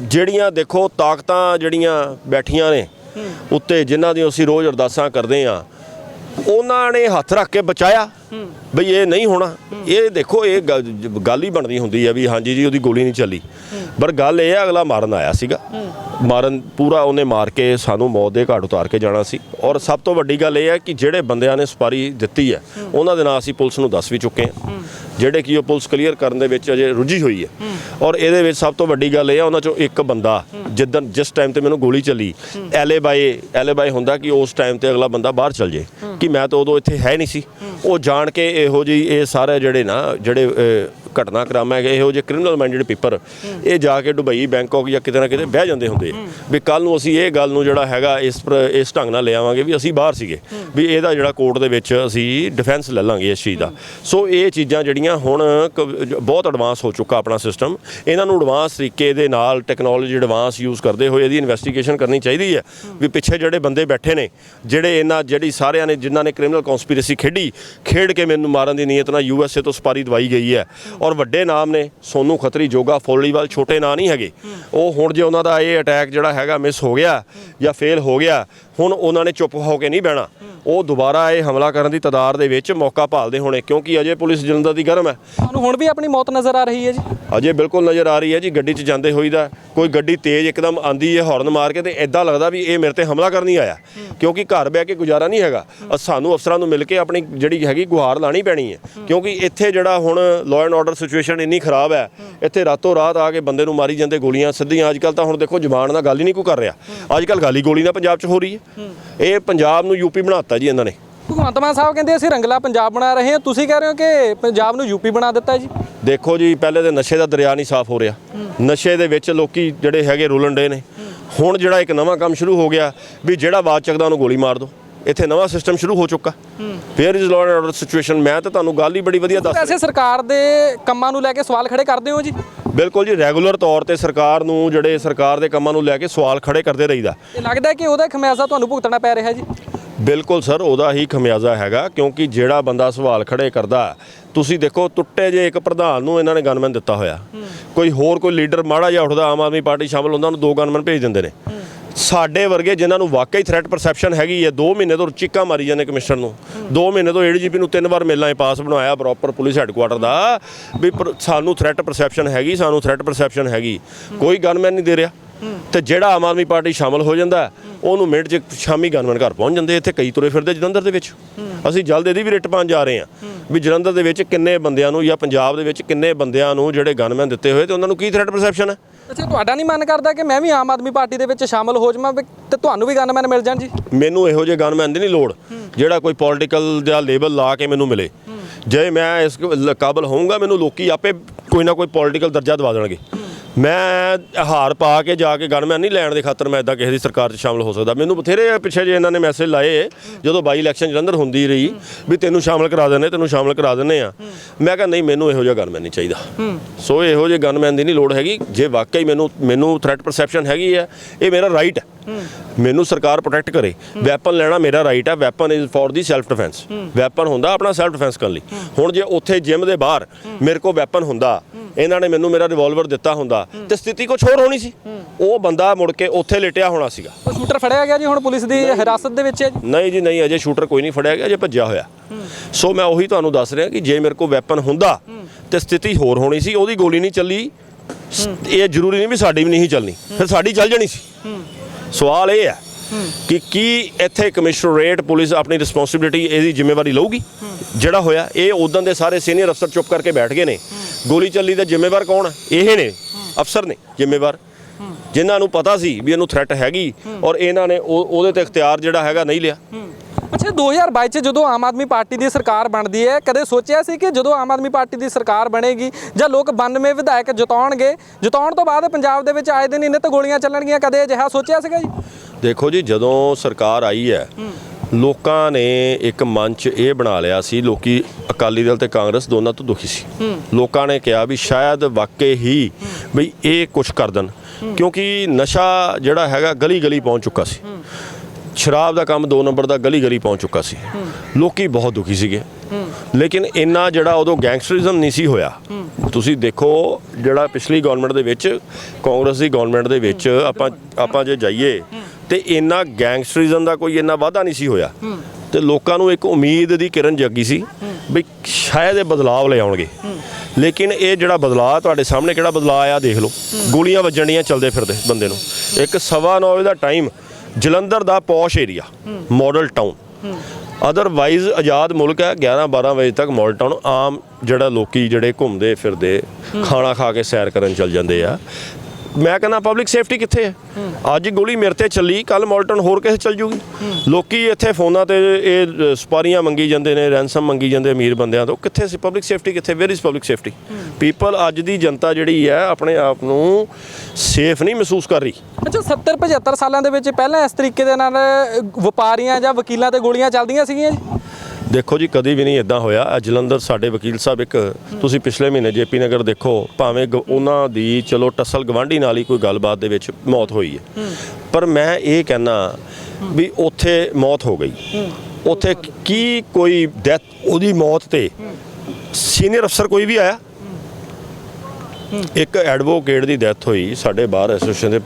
ਜਿਹੜੀਆਂ ਦੇਖੋ ਤਾਕਤਾਂ ਜਿਹੜੀਆਂ ਬੈਠੀਆਂ ਨੇ ਉੱਤੇ ਜਿਨ੍ਹਾਂ ਦੀ ਅਸੀਂ ਰੋਜ਼ ਅਰਦਾਸਾਂ ਕਰਦੇ ਆ ਉਹਨਾਂ ਨੇ ਹੱਥ ਰੱਖ ਕੇ ਬਚਾਇਆ। ਬਈ ਇਹ ਨਹੀਂ ਹੋਣਾ। ਇਹ ਦੇਖੋ, ਇਹ ਗੱਲ ਹੀ ਬਣਦੀ ਹੁੰਦੀ ਹੈ ਵੀ ਹਾਂਜੀ ਜੀ, ਉਹਦੀ ਗੋਲੀ ਨਹੀਂ ਚੱਲੀ। ਪਰ ਗੱਲ ਇਹ ਹੈ ਅਗਲਾ ਮਾਰਨ ਆਇਆ ਸੀਗਾ। ਮਾਰਨ ਪੂਰਾ ਉਹਨੇ ਮਾਰ ਕੇ ਸਾਨੂੰ ਮੌਤ ਦੇ ਘਾਟ ਉਤਾਰ ਕੇ ਜਾਣਾ ਸੀ। ਔਰ ਸਭ ਤੋਂ ਵੱਡੀ ਗੱਲ ਇਹ ਹੈ ਕਿ ਜਿਹੜੇ ਬੰਦਿਆਂ ਨੇ ਸਪਾਰੀ ਦਿੱਤੀ ਹੈ ਉਹਨਾਂ ਦੇ ਨਾਂ ਅਸੀਂ ਪੁਲਿਸ ਨੂੰ ਦੱਸ ਵੀ ਚੁੱਕੇ ਹਾਂ ਜਿਹੜੇ ਕਿ ਉਹ ਪੁਲਿਸ ਕਲੀਅਰ ਕਰਨ ਦੇ ਵਿੱਚ ਅਜੇ ਰੁੱਝੀ ਹੋਈ ਹੈ ਔਰ ਇਹਦੇ ਵਿੱਚ ਸਭ ਤੋਂ ਵੱਡੀ ਗੱਲ ਇਹ ਆ, ਉਹਨਾਂ ਚੋਂ ਇੱਕ ਬੰਦਾ ਜਿੱਦਣ, ਜਿਸ ਟਾਈਮ ਤੇ ਮੈਨੂੰ ਗੋਲੀ ਚੱਲੀ, ਐਲੇ ਬਾਏ ਐਲੇ ਬਾਏ ਹੁੰਦਾ ਕਿ ਉਸ ਟਾਈਮ ਤੇ ਅਗਲਾ ਬੰਦਾ ਬਾਹਰ ਚਲ ਜੇ ਕਿ ਮੈਂ ਤਾਂ ਉਦੋਂ ਇੱਥੇ ਹੈ ਨਹੀਂ ਸੀ। ਉਹ ਜਾ ਜਾਣ ਕੇ ਇਹੋ ਜਿਹੀ ਇਹ ਸਾਰੇ ਜਿਹੜੇ ਨਾ ਜਿਹੜੇ ਘਟਨਾਕ੍ਰਮ ਹੈਗੇ ਇਹੋ ਜਿਹੇ ਕ੍ਰਿਮੀਨਲ ਮਾਈਂਡਡ ਪੀਪਰ ਇਹ ਜਾ ਕੇ ਦੁਬਈ ਬੈਂਕਾਕ ਜਾਂ ਕਿਤੇ ਨਾ ਕਿਤੇ ਬਹਿ ਜਾਂਦੇ ਹੁੰਦੇ ਵੀ ਕੱਲ ਨੂੰ ਅਸੀਂ ਇਹ ਗੱਲ ਨੂੰ ਜਿਹੜਾ ਹੈਗਾ ਇਸ ਇਸ ਢੰਗ ਨਾਲ ਲਿਆਵਾਂਗੇ ਵੀ ਅਸੀਂ ਬਾਹਰ ਸੀਗੇ। ਵੀ ਇਹਦਾ ਜਿਹੜਾ ਕੋਰਟ ਦੇ ਵਿੱਚ ਅਸੀਂ ਡਿਫੈਂਸ ਲੈ ਲਾਂਗੇ ਇਸ ਚੀਜ਼ ਦਾ। ਸੋ ਇਹ ਚੀਜ਼ਾਂ ਜਿਹੜੀਆਂ ਹੁਣ ਕ- ਬਹੁਤ ਐਡਵਾਂਸ ਹੋ ਚੁੱਕਾ ਆਪਣਾ ਸਿਸਟਮ ਇਹਨਾਂ ਨੂੰ ਐਡਵਾਂਸ ਤਰੀਕੇ ਦੇ ਨਾਲ ਟੈਕਨੋਲੋਜੀ ਐਡਵਾਂਸ ਯੂਜ਼ ਕਰਦੇ ਹੋਏ ਇਹਦੀ ਇਨਵੈਸਟੀਗੇਸ਼ਨ ਕਰਨੀ ਚਾਹੀਦੀ ਹੈ। ਵੀ ਪਿੱਛੇ ਜਿਹੜੇ ਬੰਦੇ ਬੈਠੇ ਨੇ, ਜਿਹੜੇ ਇਹਨਾਂ, ਜਿਹੜੀ ਸਾਰਿਆਂ ਨੇ, ਜਿਨ੍ਹਾਂ ਨੇ ਕ੍ਰਿਮੀਨਲ ਕਨਸਪੀਰੇਸੀ ਖੇਡੀ, ਖੇਡ ਕੇ ਮੈਨੂੰ ਮਾਰਨ ਦੀ ਨੀਅਤ ਨਾਲ ਯੂਐਸਏ ਤੋਂ ਸਪਾਰੀ ਦਵਾਈ ਗਈ ਹੈ। ਔਰ ਵੱਡੇ ਨਾਮ ਨੇ, ਸੋਨੂ ਖਤਰੀ, ਜੋਗਾ ਫੋਲੀਵਾਲ, ਛੋਟੇ ਨਾਂ ਨਹੀਂ ਹੈਗੇ। ਉਹ ਹੁਣ ਜੇ ਉਹਨਾਂ ਦਾ ਇਹ ਅਟੈਕ ਜਿਹੜਾ ਹੈਗਾ ਮਿਸ ਹੋ ਗਿਆ ਜਾਂ ਫੇਲ ਹੋ ਗਿਆ, ਹੁਣ ਉਹਨਾਂ ਨੇ ਚੁੱਪ ਹੋ ਕੇ ਨਹੀਂ ਬਹਿਣਾ। ਉਹ ਦੁਬਾਰਾ ਇਹ ਹਮਲਾ ਕਰਨ ਦੀ ਤਦਾਰ ਦੇ ਵਿੱਚ ਮੌਕਾ ਭਾਲਦੇ ਹੋਣੇ ਕਿਉਂਕਿ ਅਜੇ ਪੁਲਿਸ ਜਲੰਧਰ ਦੀ ਗਰਮ ਹੈ। ਤੁਹਾਨੂੰ ਹੁਣ ਵੀ ਆਪਣੀ ਮੌਤ ਨਜ਼ਰ ਆ ਰਹੀ ਹੈ ਜੀ? ਅਜੇ ਬਿਲਕੁਲ ਨਜ਼ਰ ਆ ਰਹੀ ਹੈ ਜੀ ਗੱਡੀ 'ਚ ਜਾਂਦੇ ਹੋਈਦਾ ਕੋਈ ਗੱਡੀ ਤੇਜ਼ ਇੱਕਦਮ ਆਂਦੀ ਹੈ ਹਾਰਨ ਮਾਰ ਕੇ ਤੇ ਐਦਾਂ ਲੱਗਦਾ ਵੀ ਇਹ ਮੇਰੇ ਤੇ ਹਮਲਾ ਕਰਨ ਹੀ ਆਇਆ। ਕਿਉਂਕਿ ਘਰ ਬਹਿ ਕੇ ਗੁਜ਼ਾਰਾ ਨਹੀਂ ਹੈਗਾ। ਸਾਨੂੰ ਅਫਸਰਾਂ ਨੂੰ ਮਿਲ ਕੇ ਆਪਣੀ ਜਿਹੜੀ ਹੈਗੀ ਗੁਹਾਰ ਲਾਣੀ ਪੈਣੀ ਹੈ। ਕਿਉਂਕਿ ਇੱਥੇ ਜਿਹੜਾ ਹੁਣ ਲਾਅ ਐਂਡ ਆਰਡਰ ਸਿਚੁਏਸ਼ਨ ਇੰਨੀ ਖਰਾਬ ਹੈ ਇੱਥੇ ਰਾਤੋਂ ਰਾਤ ਆ ਕੇ ਬੰਦੇ ਨੂੰ ਮਾਰੀ ਜਾਂਦੇ ਗੋਲੀਆਂ ਸਿੱਧੀਆਂ। ਅੱਜ ਕੱਲ ਤਾਂ ਹੁਣ ਦੇਖੋ ਜ਼ਬਾਨ ਨਾਲ ਗੱਲ ਹੀ ਨਹੀਂ ਕੋਈ ਕਰ ਰਿਹਾ। ਅੱਜ ਕੱਲ ਗਾਲੀ ਗੋਲੀ ਨਾਲ ਪੰਜਾਬ 'ਚ ਹੋ ਰਹੀ ਹੈ। ਇਹ ਪੰਜਾਬ ਨੂੰ ਯੂਪੀ ਬਣਾਤਾ ਜੀ ਇਹਨਾਂ ਨੇ। ਭਗਵੰਤ ਮਾਨ ਸਾਹਿਬ ਕਹਿੰਦੇ ਅਸੀਂ ਰੰਗਲਾ ਪੰਜਾਬ ਬਣਾ ਰਹੇ ਹਾਂ। ਤੁਸੀਂ ਕਹਿ ਰਹੇ ਹੋ ਕਿ ਪੰਜਾਬ ਨੂੰ ਯੂਪੀ ਬਣਾ ਦਿੱਤਾ ਜੀ? ਦੇਖੋ ਜੀ ਪਹਿਲੇ ਤੇ ਨਸ਼ੇ ਦਾ ਦਰਿਆ ਨਹੀਂ ਸਾਫ਼ ਹੋ ਰਿਹਾ। ਨਸ਼ੇ ਦੇ ਵਿੱਚ ਲੋਕੀ ਜਿਹੜੇ ਹੈਗੇ ਰੁਲਣ ਡੇ ਨੇ। ਹੁਣ ਜਿਹੜਾ ਇੱਕ ਨਵਾਂ ਕੰਮ ਸ਼ੁਰੂ ਹੋ ਗਿਆ ਵੀ ਜਿਹੜਾ ਬਾਤ ਚੱਕਦਾ ਉਹਨੂੰ ਗੋਲੀ ਮਾਰ ਦਿਓ ਇੱਥੇ ਨਵਾਂ ਸਿਸਟਮ ਸ਼ੁਰੂ ਹੋ ਚੁੱਕਾ। Fair is law and order situation ਮੈਂ ਤਾਂ ਤੁਹਾਨੂੰ ਗੱਲ ਹੀ ਬੜੀ ਵਧੀਆ ਦੱਸ ਵੈਸੇ ਸਰਕਾਰ ਦੇ ਕੰਮਾਂ ਨੂੰ ਲੈ ਕੇ ਸਵਾਲ ਖੜੇ ਕਰਦੇ ਹੋ ਜੀ? ਬਿਲਕੁਲ ਜੀ ਰੈਗੂਲਰ ਤੌਰ ਤੇ ਸਰਕਾਰ ਨੂੰ ਜਿਹੜੇ ਸਰਕਾਰ ਦੇ ਕੰਮਾਂ ਨੂੰ ਲੈ ਕੇ ਸਵਾਲ ਖੜੇ ਕਰਦੇ ਰਹੀਦਾ। ਲੱਗਦਾ ਕਿ ਉਹਦਾ ਖਮਿਆਜ਼ਾ ਤੁਹਾਨੂੰ ਭੁਗਤਣਾ ਪੈ ਰਿਹਾ ਜੀ? ਬਿਲਕੁਲ ਸਰ, ਉਹਦਾ ਹੀ ਖਮਿਆਜ਼ਾ ਹੈਗਾ, ਕਿਉਂਕਿ ਜਿਹੜਾ ਬੰਦਾ ਸਵਾਲ ਖੜੇ ਕਰਦਾ, ਤੁਸੀਂ ਦੇਖੋ ਟੁੱਟੇ ਜੇ ਇੱਕ ਪ੍ਰਧਾਨ ਨੂੰ ਇਹਨਾਂ ਨੇ ਗਨਮੈਨ ਦਿੱਤਾ ਹੋਇਆ। ਕੋਈ ਹੋਰ ਕੋਈ ਲੀਡਰ ਮਾੜਾ ਜਿਹਾ ਉੱਠਦਾ, ਆਮ ਆਦਮੀ ਪਾਰਟੀ ਸ਼ਾਮਲ ਹੁੰਦਾ ਉਹਨੂੰ ਦੋ ਗਨਮੈਨ ਭੇਜ ਦਿੰਦੇ ਨੇ। ਸਾਡੇ ਵਰਗੇ ਜਿਨ੍ਹਾਂ ਨੂੰ ਵਾਕਈ ਥ੍ਰੈਟ ਪਰਸੈਪਸ਼ਨ ਹੈਗੀ ਹੈ 2 ਮਹੀਨੇ ਤੋਂ ਚੀਕਾਂ ਮਾਰੀ ਜਾਂਦੇ ਕਮਿਸ਼ਨਰ ਨੂੰ। 2 ਮਹੀਨੇ ਤੋਂ ਏਡੀਜੀਪੀ ਨੂੰ ਤਿੰਨ ਵਾਰ ਮਿਲਣਾ ਪਾਸ ਬਣਾਇਆ ਪ੍ਰੋਪਰ ਪੁਲਿਸ ਹੈੱਡਕੁਆਟਰ ਦਾ, ਵੀ ਪਰ- ਸਾਨੂੰ ਥ੍ਰੈਟ ਪਰਸੈਪਸ਼ਨ ਹੈਗੀ, ਸਾਨੂੰ ਥ੍ਰੈਟ ਪਰਸੈਪਸ਼ਨ ਹੈਗੀ। ਕੋਈ ਗਨਮੈਨ ਨਹੀਂ ਦੇ ਰਿਹਾ। ਤੇ ਜਿਹੜਾ ਆਮ ਆਦਮੀ ਪਾਰਟੀ ਸ਼ਾਮਲ ਹੋ ਜਾਂਦਾ ਉਹਨੂੰ ਮਿੰਟ 'ਚ ਸ਼ਾਮੀ ਗਨਮੈਨ ਘਰ ਪਹੁੰਚ ਜਾਂਦੇ ਇੱਥੇ ਕਈ ਤੁਰੇ ਫਿਰਦੇ ਜਲੰਧਰ ਦੇ ਵਿੱਚ। ਅਸੀਂ ਜਲਦ ਇਹਦੀ ਵੀ ਰਿਟ ਪਾਉਣ ਜਾ ਰਹੇ ਹਾਂ ਵੀ ਜਲੰਧਰ ਦੇ ਵਿੱਚ ਕਿੰਨੇ ਬੰਦਿਆਂ ਨੂੰ ਜਾਂ ਪੰਜਾਬ ਦੇ ਵਿੱਚ ਕਿੰਨੇ ਬੰਦਿਆਂ ਨੂੰ ਜਿਹੜੇ ਗਨਮੈਨ ਦਿੱਤੇ ਹੋਏ ਤੇ ਉਹਨਾਂ ਨੂੰ ਕੀ ਥ੍ਰੈਟ ਪਰਸੈਪਸ਼ਨ ਹੈ? ਅੱਛਾ ਤੁਹਾਡਾ ਨਹੀਂ ਮਨ ਕਰਦਾ ਕਿ ਮੈਂ ਵੀ ਆਮ ਆਦਮੀ ਪਾਰਟੀ ਦੇ ਵਿੱਚ ਸ਼ਾਮਲ ਹੋ ਜਾਵਾਂ ਤੇ ਤੁਹਾਨੂੰ ਵੀ ਗਨਮੈਨ ਮਿਲ ਜਾਣ ਜੀ? ਮੈਨੂੰ ਇਹੋ ਜਿਹੇ ਗਨਮੈਨ ਦੀ ਨਹੀਂ ਲੋੜ ਜਿਹੜਾ ਕੋਈ ਪੋਲੀਟੀਕਲ ਦਾ ਲੇਬਲ ਲਾ ਕੇ ਮੈਨੂੰ ਮਿਲੇ। ਜੇ ਮੈਂ ਇਸ ਕਾਬਲ ਹੋਊਂਗਾ ਮੈਨੂੰ ਲੋਕੀ ਆਪੇ ਕੋਈ ਨਾ ਕੋਈ ਪੋਲੀਟੀਕਲ ਦਰਜਾ ਦਵਾ ਦੇਣਗੇ। ਮੈਂ ਹਾਰ ਪਾ ਕੇ ਜਾ ਕੇ ਗਨਮੈਨ ਨਹੀਂ ਲੈਣ ਦੇ ਖਾਤਰ ਮੈਂ ਇਦਾਂ ਕਿਸੇ ਦੀ ਸਰਕਾਰ 'ਚ ਸ਼ਾਮਲ ਹੋ ਸਕਦਾ। ਮੈਨੂੰ ਬਥੇਰੇ ਪਿੱਛੇ ਜੇ ਇਹਨਾਂ ਨੇ ਮੈਸੇਜ ਲਾਏ, ਜਦੋਂ ਬਾਈ ਇਲੈਕਸ਼ਨ ਜਲੰਧਰ ਹੁੰਦੀ ਰਹੀ, ਵੀ ਤੈਨੂੰ ਸ਼ਾਮਲ ਕਰਾ ਦਿੰਦੇ, ਤੈਨੂੰ ਸ਼ਾਮਲ ਕਰਾ ਦਿੰਦੇ ਆ। ਮੈਂ ਕਿਹਾ, ਨਹੀਂ, ਮੈਨੂੰ ਇਹੋ ਜਿਹਾ ਗਨਮੈਨ ਨਹੀਂ ਚਾਹੀਦਾ। ਸੋ ਇਹੋ ਜਿਹੇ ਗਨਮੈਨ ਦੀ ਨਹੀਂ ਲੋੜ ਹੈਗੀ। ਜੇ ਵਾਕਈ ਮੈਨੂੰ ਮੈਨੂੰ ਥ੍ਰੈਟ ਪਰਸੈਪਸ਼ਨ ਹੈਗੀ ਹੈ ਇਹ ਮੇਰਾ ਰਾਈਟ ਹੈ ਮੈਨੂੰ ਸਰਕਾਰ ਪ੍ਰੋਟੈਕਟ ਕਰੇ। ਵੈਪਨ ਲੈਣਾ ਮੇਰਾ ਰਾਈਟ ਹੈ weapon is for the self defence weapon ਹੁੰਦਾ ਆਪਣਾ ਸੈਲਫ ਡਿਫੈਂਸ ਕਰਨ ਲਈ। ਹੁਣ ਜੇ ਉੱਥੇ ਜਿਮ ਦੇ ਬਾਹਰ ਮੇਰੇ ਕੋਲ ਵੈਪਨ ਹੁੰਦਾ ਇਹਨਾਂ ਨੇ ਮੈਨੂੰ ਮੇਰਾ ਰਿਵਾਲਵਰ ਦਿੱਤਾ ਹੁੰਦਾ ਤੇ ਸਥਿਤੀ ਕੁਝ ਹੋਰ ਹੋਣੀ ਸੀ। ਉਹ ਬੰਦਾ ਮੁੜ ਕੇ ਉੱਥੇ ਲੇਟਿਆ ਹੋਣਾ ਸੀਗਾ। ਸ਼ੂਟਰ ਫੜਿਆ ਗਿਆ ਜੀ ਹੁਣ ਪੁਲਿਸ ਦੀ? ਹਿਰਾਸਤ ਦੇ ਵਿੱਚ ਹੈ ਜੀ? ਨਹੀਂ ਜੀ ਨਹੀਂ ਅਜੇ ਸ਼ੂਟਰ ਕੋਈ ਨਹੀਂ ਫੜਿਆ ਗਿਆ ਅਜੇ ਭੱਜਿਆ ਹੋਇਆ। ਸੋ ਮੈਂ ਉਹੀ ਤੁਹਾਨੂੰ ਦੱਸ ਰਿਹਾ ਕਿ ਜੇ ਮੇਰੇ ਕੋਲ ਵੈਪਨ ਹੁੰਦਾ ਤੇ ਸਥਿਤੀ ਹੋਰ ਹੋਣੀ ਸੀ ਉਹਦੀ ਗੋਲੀ ਨਹੀਂ ਚੱਲੀ। ਇਹ ਜ਼ਰੂਰੀ ਨਹੀਂ ਵੀ ਸਾਡੀ ਵੀ ਨਹੀਂ ਚੱਲਣੀ। ਫਿਰ ਸਾਡੀ ਚੱਲ ਜਾਣੀ ਸੀ। ਸਵਾਲ ਇਹ ਹੈ ਕਿ ਕੀ ਇੱਥੇ ਕਮਿਸ਼ਨਰੇਟ ਪੁਲਿਸ ਆਪਣੀ ਰਿਸਪੌਂਸਿਬਿਲਿਟੀ ਇਹਦੀ ਜ਼ਿੰਮੇਵਾਰੀ ਲਊਗੀ? ਜਿਹੜਾ ਹੋਇਆ, ਇਹ ਉਦੋਂ ਦੇ ਸਾਰੇ ਸੀਨੀਅਰ ਅਫਸਰ ਚੁੱਪ ਕਰਕੇ ਬੈਠ ਗਏ ਨੇ। ਗੋਲੀ ਚੱਲੀ ਦਾ ਜ਼ਿੰਮੇਵਾਰ ਕੌਣ? ਹੈ ਇਹ ਨੇ, ਅਫਸਰ ਨੇ ਜ਼ਿੰਮੇਵਾਰ। ਜਿਨ੍ਹਾਂ ਨੂੰ ਪਤਾ ਸੀ ਵੀ ਇਹਨੂੰ ਥ੍ਰੈਟ ਹੈਗੀ ਔਰ ਇਹਨਾਂ ਨੇ ਉਹਦੇ ਤੇ ਇਖਤਿਆਰ ਜਿਹੜਾ ਹੈਗਾ ਨਹੀਂ ਲਿਆ। ਅੱਛਾ 2022 ਚ ਜਦੋਂ ਆਮ ਆਦਮੀ ਪਾਰਟੀ ਦੀ ਸਰਕਾਰ ਬਣਦੀ ਹੈ, ਕਦੇ ਸੋਚਿਆ ਸੀ ਕਿ ਜਦੋਂ ਆਮ ਆਦਮੀ ਪਾਰਟੀ ਦੀ ਸਰਕਾਰ ਬਣੇਗੀ ਜਾਂ ਲੋਕ 92 ਵਿਧਾਇਕ ਜਿਤਾਉਣਗੇ? ਜਿਤਾਉਣ ਤੋਂ ਬਾਅਦ ਪੰਜਾਬ ਦੇ ਵਿੱਚ ਆਏ ਦਿਨ ਹੀ ਨਿੱਤ ਗੋਲੀਆਂ ਚੱਲਣਗੀਆਂ, ਕਦੇ ਅਜਿਹਾ ਸੋਚਿਆ ਸੀਗਾ ਜੀ? ਦੇਖੋ ਜੀ ਜਦੋਂ ਸਰਕਾਰ ਆਈ ਹੈ ਲੋਕਾਂ ਨੇ ਇੱਕ ਮੰਚ ਇਹ ਬਣਾ ਲਿਆ ਸੀ ਲੋਕੀ ਅਕਾਲੀ ਦਲ ਤੇ ਕਾਂਗਰਸ ਦੋਨਾਂ ਤੋਂ ਦੁਖੀ ਸੀ। ਲੋਕਾਂ ਨੇ ਕਿਹਾ ਵੀ ਸ਼ਾਇਦ ਵਾਕਈ ਹੀ ਵੀ ਇਹ ਕੁਝ ਕਰ ਦੇਣ ਕਿਉਂਕਿ ਨਸ਼ਾ ਜਿਹੜਾ ਹੈਗਾ ਗਲੀ ਗਲੀ ਪਹੁੰਚ ਚੁੱਕਾ ਸੀ। ਸ਼ਰਾਬ ਦਾ ਕੰਮ 2 ਨੰਬਰ ਦਾ ਗਲੀ ਗਲੀ ਪਹੁੰਚ ਚੁੱਕਾ ਸੀ। ਲੋਕੀ ਬਹੁਤ ਦੁਖੀ ਸੀਗੇ। ਲੇਕਿਨ ਇੰਨਾ ਜਿਹੜਾ ਉਦੋਂ ਗੈਂਗਸਟਰਿਜ਼ਮ ਨਹੀਂ ਸੀ ਹੋਇਆ ਤੁਸੀਂ ਦੇਖੋ ਜਿਹੜਾ ਪਿਛਲੀ ਗਵਰਨਮੈਂਟ ਦੇ ਵਿੱਚ ਕਾਂਗਰਸ ਦੀ ਗਵਰਨਮੈਂਟ ਦੇ ਵਿੱਚ ਆਪਾਂ ਆਪਾਂ ਜੇ ਜਾਈਏ ਤੇ ਇੰਨਾ ਗੈਂਗਸਟਰਿਜ਼ਮ ਦਾ ਕੋਈ ਇੰਨਾ ਵਾਧਾ ਨਹੀਂ ਸੀ ਹੋਇਆ। ਤੇ ਲੋਕਾਂ ਨੂੰ ਇੱਕ ਉਮੀਦ ਦੀ ਕਿਰਨ ਜਾਗੀ ਸੀ ਵੀ ਸ਼ਾਇਦ ਇਹ ਬਦਲਾਅ ਲੈ ਆਉਣਗੇ। ਲੇਕਿਨ ਇਹ ਜਿਹੜਾ ਬਦਲਾਅ ਤੁਹਾਡੇ ਸਾਹਮਣੇ ਕਿਹੜਾ ਬਦਲਾਅ ਆਇਆ ਦੇਖ ਲਓ। ਗੋਲੀਆਂ ਵੱਜਣੀਆਂ ਚੱਲਦੇ ਫਿਰਦੇ ਬੰਦੇ ਨੂੰ। ਇੱਕ ਸਵਾ ਨੌ ਵਜੇ ਦਾ ਟਾਈਮ ਜਲੰਧਰ ਦਾ posh area Model Town otherwise ਆਜ਼ਾਦ ਮੁਲਕ ਹੈ 11 12 ਵਜੇ ਤੱਕ ਮਾਡਲ ਟਾਊਨ ਆਮ ਜਿਹੜਾ ਲੋਕੀ ਜਿਹੜੇ ਘੁੰਮਦੇ ਫਿਰਦੇ ਖਾਣਾ ਖਾ ਕੇ ਸੈਰ ਕਰਨ ਚੱਲ ਜਾਂਦੇ ਆ। ਮੈਂ ਕਹਿੰਦਾ ਪਬਲਿਕ ਸੇਫਟੀ ਕਿੱਥੇ ਹੈ? ਅੱਜ ਗੋਲੀ ਮੇਰੇ ਤੇ ਚੱਲੀ ਕੱਲ ਮੋਲਟਨ ਹੋਰ ਕਿਸੇ ਚੱਲ ਜੂਗੀ। ਲੋਕੀ ਇੱਥੇ ਫੋਨਾਂ ਤੇ ਇਹ ਅ, ਸਪਾਰੀਆਂ ਮੰਗੀ ਜਾਂਦੇ ਨੇ ਰੈਂਸਮ ਮੰਗੀ ਜਾਂਦੇ ਅਮੀਰ ਬੰਦਿਆਂ ਤੋਂ। ਕਿੱਥੇ ਸੀ? ਪਬਲਿਕ ਸੇਫਟੀ ਕਿੱਥੇ? Where is public safety people ਅੱਜ ਦੀ ਜਨਤਾ ਜਿਹੜੀ ਹੈ ਆਪਣੇ ਆਪ ਨੂੰ ਸੇਫ ਨਹੀਂ ਮਹਿਸੂਸ ਕਰ ਰਹੀ। ਅੱਛਾ 70 75 ਸਾਲਾਂ ਦੇ ਵਿੱਚ ਪਹਿਲਾਂ ਇਸ ਤਰੀਕੇ ਦੇ ਨਾਲ ਵਪਾਰੀਆਂ ਜਾਂ ਵਕੀਲਾਂ ਤੇ ਗੋਲੀਆਂ ਚੱਲਦੀਆਂ ਸੀਗੀਆਂ ਜੀ? ਦੇਖੋ ਜੀ ਕਦੀ ਵੀ ਨਹੀਂ ਇਦਾਂ ਹੋਇਆ। ਆਹ ਜਲੰਧਰ ਸਾਡੇ ਵਕੀਲ ਸਾਹਿਬ ਇੱਕ ਤੁਸੀਂ ਪਿਛਲੇ ਮਹੀਨੇ ਜੇਪੀ ਨਗਰ ਦੇਖੋ ਭਾਵੇਂ ਉਹਨਾਂ ਦੀ ਚਲੋ ਟਸਲ ਗਵਾਂਢੀ ਨਾਲ ਹੀ ਕੋਈ ਗੱਲਬਾਤ ਦੇ ਵਿੱਚ ਮੌਤ ਹੋਈ ਹੈ। ਪਰ ਮੈਂ ਇਹ ਕਹਿਣਾ ਵੀ ਉੱਥੇ ਮੌਤ ਹੋ ਗਈ। ਉੱਥੇ ਕੀ ਕੋਈ ਡੈਥ ਉਹਦੀ ਮੌਤ ਤੇ ਸੀਨੀਅਰ ਅਫਸਰ ਕੋਈ ਵੀ ਆਇਆ? ਇੱਕ ਐਡਵੋਕੇਟ ਦੀ ਡੈਥ ਹੋਈ ਸਾਡੇ ਬਾਰ ਐਸੋਸੀਏਸ਼ਨ ਦੇ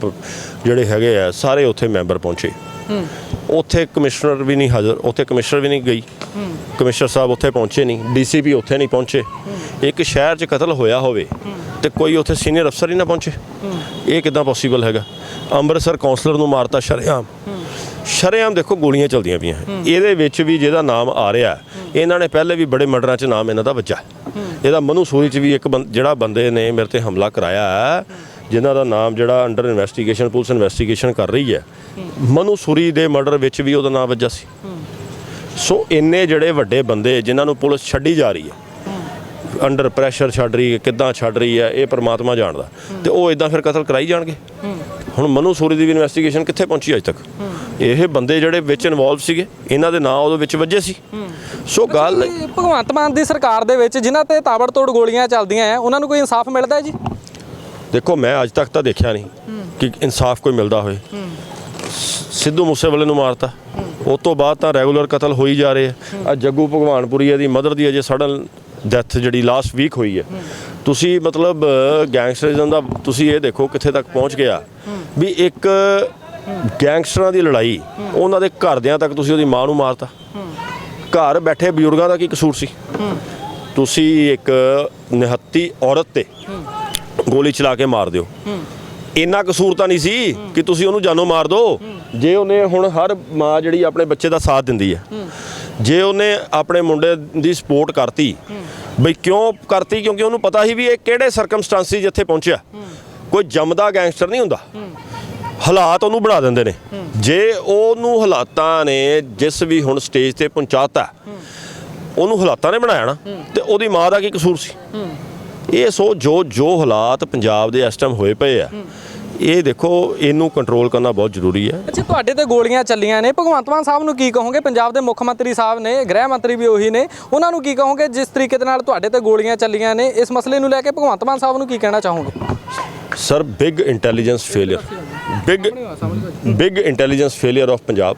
ਜਿਹੜੇ ਹੈਗੇ ਆ ਸਾਰੇ ਉੱਥੇ ਮੈਂਬਰ ਪਹੁੰਚੇ। ਉੱਥੇ ਕਮਿਸ਼ਨਰ ਵੀ ਨਹੀਂ ਹਾਜ਼ਰ ਉੱਥੇ ਕਮਿਸ਼ਨਰ ਵੀ ਨਹੀਂ ਗਈ। ਕਮਿਸ਼ਨਰ ਸਾਹਿਬ ਉੱਥੇ ਪਹੁੰਚੇ ਨਹੀਂ ਡੀਸੀਪੀ ਉੱਥੇ ਨਹੀਂ ਪਹੁੰਚੇ। ਇੱਕ ਸ਼ਹਿਰ 'ਚ ਕਤਲ ਹੋਇਆ ਹੋਵੇ ਤੇ ਕੋਈ ਉੱਥੇ ਸੀਨੀਅਰ ਅਫਸਰ ਹੀ ਨਾ ਪਹੁੰਚੇ। ਇਹ ਕਿਦਾਂ ਪੋਸੀਬਲ ਹੈਗਾ? ਅੰਮ੍ਰਿਤਸਰ ਕਾਉਂਸਲਰ ਨੂੰ ਮਾਰਤਾ ਸ਼ਰੇਆਮ। ਸ਼ਰੇਆਮ ਦੇਖੋ ਗੋਲੀਆਂ ਚਲਦੀਆਂ ਪਈਆਂ। ਇਹਦੇ ਵਿੱਚ ਵੀ ਜਿਹਦਾ ਨਾਮ ਆ ਰਿਹਾ ਇਹਨਾਂ ਨੇ ਪਹਿਲੇ ਵੀ ਬੜੇ ਮਰਡਰਾਂ 'ਚ ਨਾਮ ਇਹਨਾਂ ਦਾ ਵੱਜਾ। ਇਹਦਾ ਮਨੂ ਸੂਰੀ 'ਚ ਵੀ ਇੱਕ ਜਿਹੜਾ ਬੰਦੇ ਨੇ ਮੇਰੇ ਤੇ ਹਮਲਾ ਕਰਾਇਆ ਹੈ, ਜਿਨ੍ਹਾਂ ਦਾ ਨਾਮ ਜਿਹੜਾ ਅੰਡਰ ਇਨਵੈਸਟੀਗੇਸ਼ਨ ਪੁਲਿਸ ਇਨਵੈਸਟੀਗੇਸ਼ਨ ਕਰ ਰਹੀ ਹੈ ਮਨੂ ਸੂਰੀ ਦੇ ਮਰਡਰ ਵਿੱਚ ਵੀ ਉਹਦਾ ਨਾਮ ਵੱਜਾ ਸੀ। ਸੋ ਇੰਨੇ ਜਿਹੜੇ ਵੱਡੇ ਬੰਦੇ ਜਿਨ੍ਹਾਂ ਨੂੰ ਪੁਲਿਸ ਛੱਡੀ ਜਾ ਰਹੀ ਹੈ ਅੰਡਰ ਪ੍ਰੈਸ਼ਰ ਛੱਡ ਰਹੀ ਹੈ ਕਿੱਦਾਂ ਛੱਡ ਰਹੀ ਹੈ ਇਹ ਪ੍ਰਮਾਤਮਾ ਜਾਣਦਾ। ਤੇ ਉਹ ਇਦਾਂ ਫਿਰ ਕਤਲ ਕਰਾਈ ਜਾਣਗੇ। ਹੁਣ ਮਨੂ ਸੂਰੀ ਦੀ ਵੀ ਇਨਵੈਸਟੀਗੇਸ਼ਨ ਕਿੱਥੇ ਪਹੁੰਚੀ ਅਜ ਤੱਕ? ਇਹ ਬੰਦੇ ਜਿਹੜੇ ਵਿੱਚ ਇਨਵੋਲਵ ਸੀਗੇ ਇਹਨਾਂ ਦੇ ਨਾਂ ਉਹਦੇ ਵਿੱਚ ਵੱਜੇ ਸੀ। ਸੋ ਗੱਲ ਭਗਵੰਤ ਮਾਨ ਦੀ ਸਰਕਾਰ ਦੇ ਵਿੱਚ ਜਿਨ੍ਹਾਂ ਤੇ ਤਾਬੜਤੋੜ ਗੋਲੀਆਂ ਚੱਲਦੀਆਂ ਆ ਉਹਨਾਂ ਨੂੰ ਕੋਈ ਇਨਸਾਫ ਮਿਲਦਾ ਹੈ ਜੀ? ਦੇਖੋ, ਮੈਂ ਅੱਜ ਤੱਕ ਤਾਂ ਦੇਖਿਆ ਨਹੀਂ ਕਿ ਇਨਸਾਫ ਕੋਈ ਮਿਲਦਾ ਹੋਵੇ। ਸਿੱਧੂ ਮੂਸੇਵਾਲੇ ਨੂੰ ਮਾਰਤਾ। ਉਸ ਤੋਂ ਬਾਅਦ ਤਾਂ ਰੈਗੂਲਰ ਕਤਲ ਹੋਈ ਜਾ ਰਹੇ ਆ। ਜੱਗੂ ਭਗਵਾਨਪੁਰੀ ਦੀ ਮਦਰ ਦੀ ਅਜੇ ਸਡਨ ਡੈਥ ਜਿਹੜੀ ਲਾਸਟ ਵੀਕ ਹੋਈ ਹੈ। ਤੁਸੀਂ ਮਤਲਬ ਗੈਂਗਸਟਰਿਜ਼ਮ ਦਾ ਤੁਸੀਂ ਇਹ ਦੇਖੋ ਕਿੱਥੇ ਤੱਕ ਪਹੁੰਚ ਗਿਆ। ਵੀ ਇੱਕ ਗੈਂਗਸਟਰਾਂ ਦੀ ਲੜਾਈ, ਉਹਨਾਂ ਦੇ ਘਰਦਿਆਂ ਤੱਕ ਤੁਸੀਂ ਉਹਦੀ ਮਾਂ ਨੂੰ ਮਾਰਤਾ। ਘਰ ਬੈਠੇ ਬਜ਼ੁਰਗਾਂ ਦਾ ਕੀ ਕਸੂਰ ਸੀ? ਤੁਸੀਂ ਇੱਕ ਨਿਹੱਤੀ ਔਰਤ ਤੇ ਗੋਲੀ ਚਲਾ ਕੇ ਮਾਰ ਦਿਓ। ਇੰਨਾ ਕਸੂਰ ਤਾਂ ਨਹੀਂ ਸੀ ਕਿ ਤੁਸੀਂ ਉਹਨੂੰ ਜਾਨੋਂ ਮਾਰ ਦਿਓ ਜੇ ਉਹਨੇ ਹੁਣ ਹਰ ਮਾਂ ਜਿਹੜੀ ਆਪਣੇ ਬੱਚੇ ਦਾ ਸਾਥ ਦਿੰਦੀ ਹੈ, ਜੇ ਉਹਨੇ ਆਪਣੇ ਮੁੰਡੇ ਦੀ ਸਪੋਰਟ ਕਰਤੀ, ਬਈ ਕਿਉਂ ਕਰਤੀ? ਕਿਉਂਕਿ ਉਹਨੂੰ ਪਤਾ ਸੀ ਵੀ ਇਹ ਕਿਹੜੇ ਸਰਕਮਸਟੈਂਸਸ ਜਿੱਥੇ ਪਹੁੰਚਿਆ। ਕੋਈ ਜੰਮਦਾ ਗੈਂਗਸਟਰ ਨਹੀਂ ਹੁੰਦਾ। ਹਾਲਾਤ ਉਹਨੂੰ ਬਣਾ ਦਿੰਦੇ ਨੇ। ਜੇ ਉਹਨੂੰ ਹਾਲਾਤਾਂ ਨੇ ਜਿਸ ਵੀ ਹੁਣ ਸਟੇਜ ਤੇ ਪਹੁੰਚਾਤਾ, ਉਹਨੂੰ ਹਾਲਾਤਾਂ ਨੇ ਬਣਾਇਆ ਨਾ, ਤੇ ਉਹਦੀ ਮਾਂ ਦਾ ਕੀ ਕਸੂਰ ਸੀ? ਇਹ ਸੋ ਜੋ ਜੋ ਹਾਲਾਤ ਪੰਜਾਬ ਦੇ ਇਸ ਟਾਈਮ ਹੋਏ ਪਏ ਆ ਇਹ ਦੇਖੋ ਇਹਨੂੰ ਕੰਟਰੋਲ ਕਰਨਾ ਬਹੁਤ ਜ਼ਰੂਰੀ ਹੈ। ਅੱਛਾ ਤੁਹਾਡੇ ਤੇ ਗੋਲੀਆਂ ਚੱਲੀਆਂ ਨੇ। ਭਗਵੰਤ ਮਾਨ ਸਾਹਿਬ ਨੂੰ ਕੀ ਕਹੋਗੇ? ਪੰਜਾਬ ਦੇ ਮੁੱਖ ਮੰਤਰੀ ਸਾਹਿਬ ਨੇ ਗ੍ਰਹਿ ਮੰਤਰੀ ਵੀ ਉਹੀ ਨੇ ਉਹਨਾਂ ਨੂੰ ਕੀ ਕਹੋਗੇ ਜਿਸ ਤਰੀਕੇ ਦੇ ਨਾਲ ਤੁਹਾਡੇ ਤੇ ਗੋਲੀਆਂ ਚੱਲੀਆਂ ਨੇ? ਇਸ ਮਸਲੇ ਨੂੰ ਲੈ ਕੇ ਭਗਵੰਤ ਮਾਨ ਸਾਹਿਬ ਨੂੰ ਕੀ ਕਹਿਣਾ ਚਾਹੋਗੇ? Sir big intelligence failure big big intelligence failure of Punjab.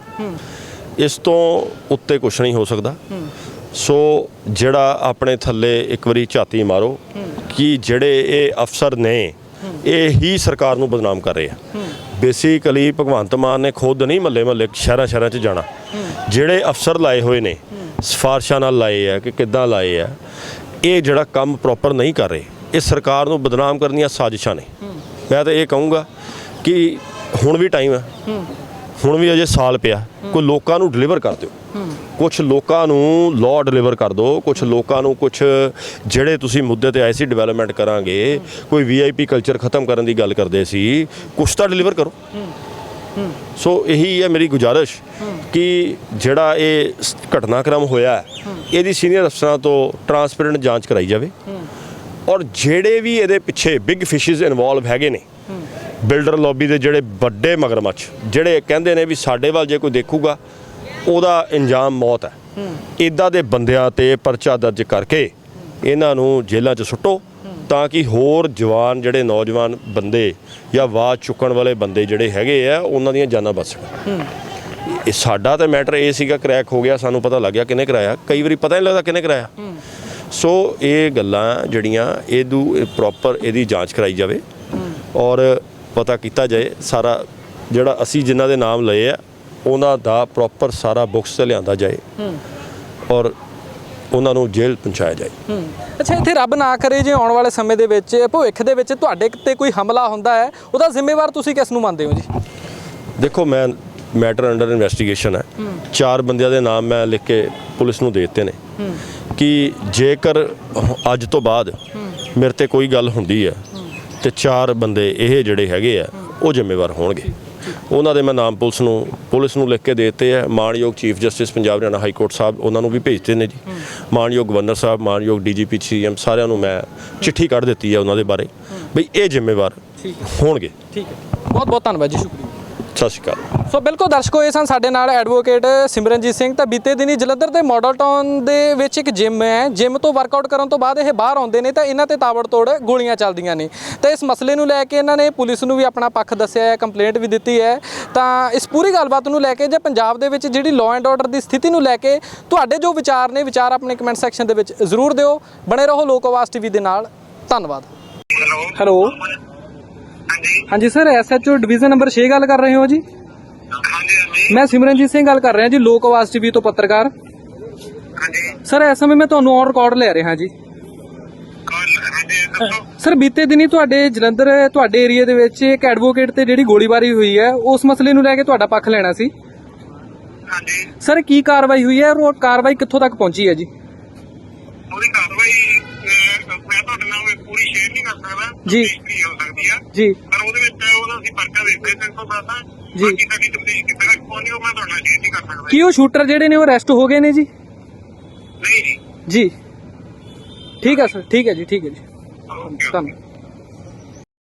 ਇਸ ਤੋਂ ਉੱਤੇ ਕੁਝ ਨਹੀਂ ਹੋ ਸਕਦਾ। ਸੋ ਜਿਹੜਾ ਆਪਣੇ ਥੱਲੇ ਇੱਕ ਵਾਰੀ ਝਾਤੀ ਮਾਰੋ ਕਿ ਜਿਹੜੇ ਇਹ ਅਫਸਰ ਨੇ, ਇਹ ਹੀ ਸਰਕਾਰ ਨੂੰ ਬਦਨਾਮ ਕਰ ਰਹੇ ਆ। ਬੇਸਿਕਲੀ ਭਗਵੰਤ ਮਾਨ ਨੇ ਖੁਦ ਨਹੀਂ ਮੱਲੇ ਮੱਲੇ ਸ਼ਹਿਰਾਂ ਸ਼ਹਿਰਾਂ 'ਚ ਜਾਣਾ। ਜਿਹੜੇ ਅਫਸਰ ਲਾਏ ਹੋਏ ਨੇ, ਸਿਫਾਰਸ਼ਾਂ ਨਾਲ ਲਾਏ ਆ ਕਿ ਕਿੱਦਾਂ ਲਾਏ ਆ, ਇਹ ਜਿਹੜਾ ਕੰਮ ਪ੍ਰੋਪਰ ਨਹੀਂ ਕਰ ਰਹੇ, ਇਹ ਸਰਕਾਰ ਨੂੰ ਬਦਨਾਮ ਕਰਨ ਦੀਆਂ ਸਾਜ਼ਿਸ਼ਾਂ ਨੇ। ਮੈਂ ਤਾਂ ਇਹ ਕਹੂੰਗਾ ਕਿ ਹੁਣ ਵੀ ਟਾਈਮ ਹੈ ਹੁਣ ਵੀ ਅਜੇ ਸਾਲ ਪਿਆ। ਕੋਈ ਲੋਕਾਂ ਨੂੰ ਡਿਲੀਵਰ ਕਰ ਦਿਓ। ਕੁਝ ਲੋਕਾਂ ਨੂੰ ਲਾਅ ਡਿਲੀਵਰ ਕਰ ਦਿਓ ਕੁਝ ਲੋਕਾਂ ਨੂੰ ਕੁਝ ਜਿਹੜੇ ਤੁਸੀਂ ਮੁੱਦੇ ਤੇ ਆਏ ਸੀ ਡਿਵੈਲਪਮੈਂਟ ਕਰਾਂਗੇ, ਕੋਈ ਵੀਆਈਪੀ ਕਲਚਰ ਖਤਮ ਕਰਨ ਦੀ ਗੱਲ ਕਰਦੇ ਸੀ ਕੁਝ ਤਾਂ ਡਿਲੀਵਰ ਕਰੋ। ਸੋ ਇਹੀ ਹੈ ਮੇਰੀ ਗੁਜ਼ਾਰਿਸ਼ ਕਿ ਜਿਹੜਾ ਇਹ ਘਟਨਾਕ੍ਰਮ ਹੋਇਆ ਇਹਦੀ ਸੀਨੀਅਰ ਅਫਸਰਾਂ ਤੋਂ ਟਰਾਂਸਪੇਰੈਂਟ ਜਾਂਚ ਕਰਾਈ ਜਾਵੇ। ਔਰ ਜਿਹੜੇ ਵੀ ਇਹਦੇ ਪਿੱਛੇ ਬਿਗ ਫਿਸ਼ਸ ਇਨਵੋਲਵ ਹੈਗੇ ਨੇ ਬਿਲਡਰ ਲੌਬੀ ਦੇ ਜਿਹੜੇ ਵੱਡੇ ਮਗਰਮੱਛ, ਜਿਹੜੇ ਕਹਿੰਦੇ ਨੇ ਵੀ ਸਾਡੇ ਵੱਲ ਜੇ ਕੋਈ ਦੇਖੂਗਾ, ਉਹਦਾ ਇੰਜਾਮ ਮੌਤ ਹੈ। ਇਦਾਂ ਦੇ ਬੰਦਿਆਂ ਤੇ ਪਰਚਾ ਦਰਜ ਕਰਕੇ ਇਹਨਾਂ ਨੂੰ ਜੇਲ੍ਹਾਂ 'ਚ ਸੁੱਟੋ ਤਾਂ ਕਿ ਹੋਰ ਜਵਾਨ ਜਿਹੜੇ ਨੌਜਵਾਨ ਬੰਦੇ ਜਾਂ ਆਵਾਜ਼ ਚੁੱਕਣ ਵਾਲੇ ਬੰਦੇ ਜਿਹੜੇ ਹੈਗੇ ਆ, ਉਹਨਾਂ ਦੀਆਂ ਜਾਨਾਂ ਬਚ ਸਕਣ। ਇਹ ਸਾਡਾ ਤਾਂ ਮੈਟਰ ਇਹ ਸੀਗਾ, ਕ੍ਰੈਕ ਹੋ ਗਿਆ, ਸਾਨੂੰ ਪਤਾ ਲੱਗ ਗਿਆ ਕਿਹਨੇ ਕਰਾਇਆ। ਕਈ ਵਾਰੀ ਪਤਾ ਨਹੀਂ ਲੱਗਦਾ ਕਿਹਨੇ ਕਰਾਇਆ। ਸੋ ਇਹ ਗੱਲਾਂ ਜਿਹੜੀਆਂ, ਇਹਦੂ ਪ੍ਰੋਪਰ ਇਹਦੀ ਜਾਂਚ ਕਰਾਈ ਜਾਵੇ। ਔਰ ਪਤਾ ਕੀਤਾ ਜਾਏ ਸਾਰਾ ਜਿਹੜਾ ਅਸੀਂ ਜਿਨ੍ਹਾਂ ਦੇ ਨਾਮ ਲਏ ਆ ਉਹਨਾਂ ਦਾ ਪ੍ਰੋਪਰ ਸਾਰਾ ਬੁੱਕਸ ਤੇ ਲਿਆਂਦਾ ਜਾਏ ਔਰ ਉਹਨਾਂ ਨੂੰ ਜੇਲ੍ਹ ਪਹੁੰਚਾਇਆ ਜਾਏ। ਅੱਛਾ ਇੱਥੇ ਰੱਬ ਨਾ ਕਰੇ ਜੇ ਆਉਣ ਵਾਲੇ ਸਮੇਂ ਦੇ ਵਿੱਚ ਭਵਿੱਖ ਦੇ ਵਿੱਚ ਤੁਹਾਡੇ ਤੇ ਕੋਈ ਹਮਲਾ ਹੁੰਦਾ ਹੈ ਉਹਦਾ ਜ਼ਿੰਮੇਵਾਰ ਤੁਸੀਂ ਕਿਸ ਨੂੰ ਮੰਨਦੇ ਹੋ ਜੀ? ਦੇਖੋ ਮੈਂ ਮੈਟਰ ਅੰਡਰ ਇਨਵੈਸਟੀਗੇਸ਼ਨ ਹੈ। ਚਾਰ ਬੰਦਿਆਂ ਦੇ ਨਾਮ ਮੈਂ ਲਿਖ ਕੇ ਪੁਲਿਸ ਨੂੰ ਦੇ ਦਿੱਤੇ ਨੇ। ਕਿ ਜੇਕਰ ਅੱਜ ਤੋਂ ਬਾਅਦ ਮੇਰੇ ਤੇ ਕੋਈ ਗੱਲ ਹੁੰਦੀ ਹੈ ਤੇ ਚਾਰ ਬੰਦੇ ਇਹ ਜਿਹੜੇ ਹੈਗੇ ਆ ਉਹ ਜ਼ਿੰਮੇਵਾਰ ਹੋਣਗੇ। ਉਹਨਾਂ ਦੇ ਮੈਂ ਨਾਮ ਪੁਲਿਸ ਨੂੰ ਪੁਲਿਸ ਨੂੰ ਲਿਖ ਕੇ ਦੇ ਦਿੱਤੇ ਆ। ਮਾਨਯੋਗ chief justice Punjab Haryana high court ਸਾਹਿਬ ਉਹਨਾਂ ਨੂੰ ਵੀ ਭੇਜਤੇ ਨੇ ਜੀ। ਮਾਨਯੋਗ ਗਵਰਨਰ ਸਾਹਿਬ ਮਾਨਯੋਗ ਡੀਜੀਪੀ ਸੀਐਮ ਸਾਰਿਆਂ ਨੂੰ ਮੈਂ ਚਿੱਠੀ ਕੱਢ ਦਿੱਤੀ ਹੈ ਉਹਨਾਂ ਦੇ ਬਾਰੇ। ਬਈ ਇਹ ਜ਼ਿੰਮੇਵਾਰ ਹੋਣਗੇ। ਠੀਕ ਹੈ। ਬਹੁਤ ਬਹੁਤ ਧੰਨਵਾਦ ਜੀ ਸ਼ੁਕਰੀਆ। ਸਤਿ ਸ਼੍ਰੀ ਅਕਾਲ। ਸੋ ਬਿਲਕੁਲ ਦਰਸ਼ਕੋ ਇਹ ਸਨ ਸਾਡੇ ਨਾਲ ਐਡਵੋਕੇਟ ਸਿਮਰਨਜੀਤ ਸਿੰਘ ਤਾਂ ਬੀਤੇ ਦਿਨੀ ਜਲੰਧਰ ਦੇ ਮਾਡਲ ਟਾਊਨ ਦੇ ਵਿੱਚ ਇੱਕ ਜਿਮ ਹੈ। ਜਿਮ ਤੋਂ ਵਰਕਆਊਟ ਕਰਨ ਤੋਂ ਬਾਅਦ ਇਹ ਬਾਹਰ ਆਉਂਦੇ ਨੇ ਤਾਂ ਇਹਨਾਂ ਤੇ ਤਾਬੜਤੋੜ ਗੋਲੀਆਂ ਚੱਲਦੀਆਂ ਨੇ। ਤਾਂ ਇਸ ਮਸਲੇ ਨੂੰ ਲੈ ਕੇ ਇਹਨਾਂ ਨੇ ਪੁਲਿਸ ਨੂੰ ਵੀ ਆਪਣਾ ਪੱਖ ਦੱਸਿਆ ਹੈ ਕੰਪਲੇਂਟ ਵੀ ਦਿੱਤੀ ਹੈ। ਤਾਂ ਇਸ ਪੂਰੀ ਗੱਲਬਾਤ ਨੂੰ ਲੈ ਕੇ ਜੇ ਪੰਜਾਬ ਦੇ ਵਿੱਚ ਜਿਹੜੀ ਲਾਅ ਐਂਡ ਆਰਡਰ ਦੀ ਸਥਿਤੀ ਨੂੰ ਲੈ ਕੇ ਤੁਹਾਡੇ ਜੋ ਵਿਚਾਰ ਨੇ ਵਿਚਾਰ ਆਪਣੇ ਕਮੈਂਟ ਸੈਕਸ਼ਨ ਦੇ ਵਿੱਚ ਜ਼ਰੂਰ ਦਿਓ। ਬਣੇ ਰਹੋ ਲੋਕ ਆਵਾਜ਼ ਟੀਵੀ ਦੇ ਨਾਲ। ਧੰਨਵਾਦ। ਹੈਲੋ। ਹੈਲੋ। ਹਾਂਜੀ ਹਾਂਜੀ ਸਰ ਐਸਐਚਓ ਡਿਵੀਜ਼ਨ ਨੰਬਰ 6 ਗੱਲ ਕਰ ਰਹੇ ਹੋ ਜੀ? ਹਾਂਜੀ ਹਾਂਜੀ। ਮੈਂ ਸਿਮਰਨਜੀਤ ਸਿੰਘ ਗੱਲ ਕਰ ਰਿਹਾ ਜੀ ਲੋਕ ਆਵਾਜ਼ ਟੀਵੀ ਤੋਂ ਪੱਤਰਕਾਰ। ਹਾਂਜੀ। ਸਰ ਇਸ ਸਮੇਂ ਮੈਂ ਤੁਹਾਨੂੰ ਔਨ ਰਿਕਾਰਡ ਲੈ ਰਿਹਾ ਜੀ। ਕਾਲ ਹਾਂਜੀ ਦੱਸੋ। ਸਰ ਬੀਤੇ ਦਿਨੀ ਤੁਹਾਡੇ ਜਲੰਧਰ ਤੁਹਾਡੇ ਏਰੀਆ ਦੇ ਵਿੱਚ ਇੱਕ ਐਡਵੋਕੇਟ ਤੇ ਜਿਹੜੀ ਗੋਲੀਬਾਰੀ ਹੋਈ ਹੈ ਉਸ ਮਸਲੇ ਨੂੰ ਲੈ ਕੇ ਤੁਹਾਡਾ ਪੱਖ ਲੈਣਾ ਸੀ। ਹਾਂਜੀ। ਸਰ ਕੀ ਕਾਰਵਾਈ ਹੋਈ ਹੈ ਔਰ ਉਹ ਕਾਰਵਾਈ ਕਿੱਥੋਂ ਤੱਕ ਪਹੁੰਚੀ ਹੈ ਜੀ ਉਹਦੀ ਕਾਰਵਾਈ ਅਹ, ਮੈਂ ਤੁਹਾਡੇ ਨਾਲ ਇਹ ਪੂਰੀ ਸ਼ੇਅਰ ਨਹੀਂ ਕਰ ਸਕਦਾ ਜੀ। ਕੀ ਹੋ ਸਕਦੀ ਆ। ਜੀ। ਪਰ ਉਹਦੇ ਵਿੱਚ ਉਹਦਾ ਅਸੀਂ ਪਰਚਾ ਦੇ ਦਿੱਤੇ 310 ਜੀ। ਬਾਕੀ ਸਾਡੀ ਤਸਦੀਕ ਕਿਤੇ ਤੱਕ ਪਹੁੰਚੀ ਉਹ ਮੈਂ ਤੁਹਾਡੇ ਸ਼ੇਅਰ ਨਹੀਂ ਕਰ ਸਕਦਾ। ਕੀ ਉਹ ਸ਼ੂਟਰ ਜਿਹੜੇ ਨੇ ਉਹ ਅਰੈਸਟ ਹੋ ਗਏ ਨੇ ਜੀ? ਨਹੀਂ ਜੀ। ਜੀ। ਠੀਕ ਹੈ ਸਰ ਠੀਕ ਹੈ ਜੀ ਠੀਕ ਹੈ ਜੀ। ਧੰਨਵਾਦ।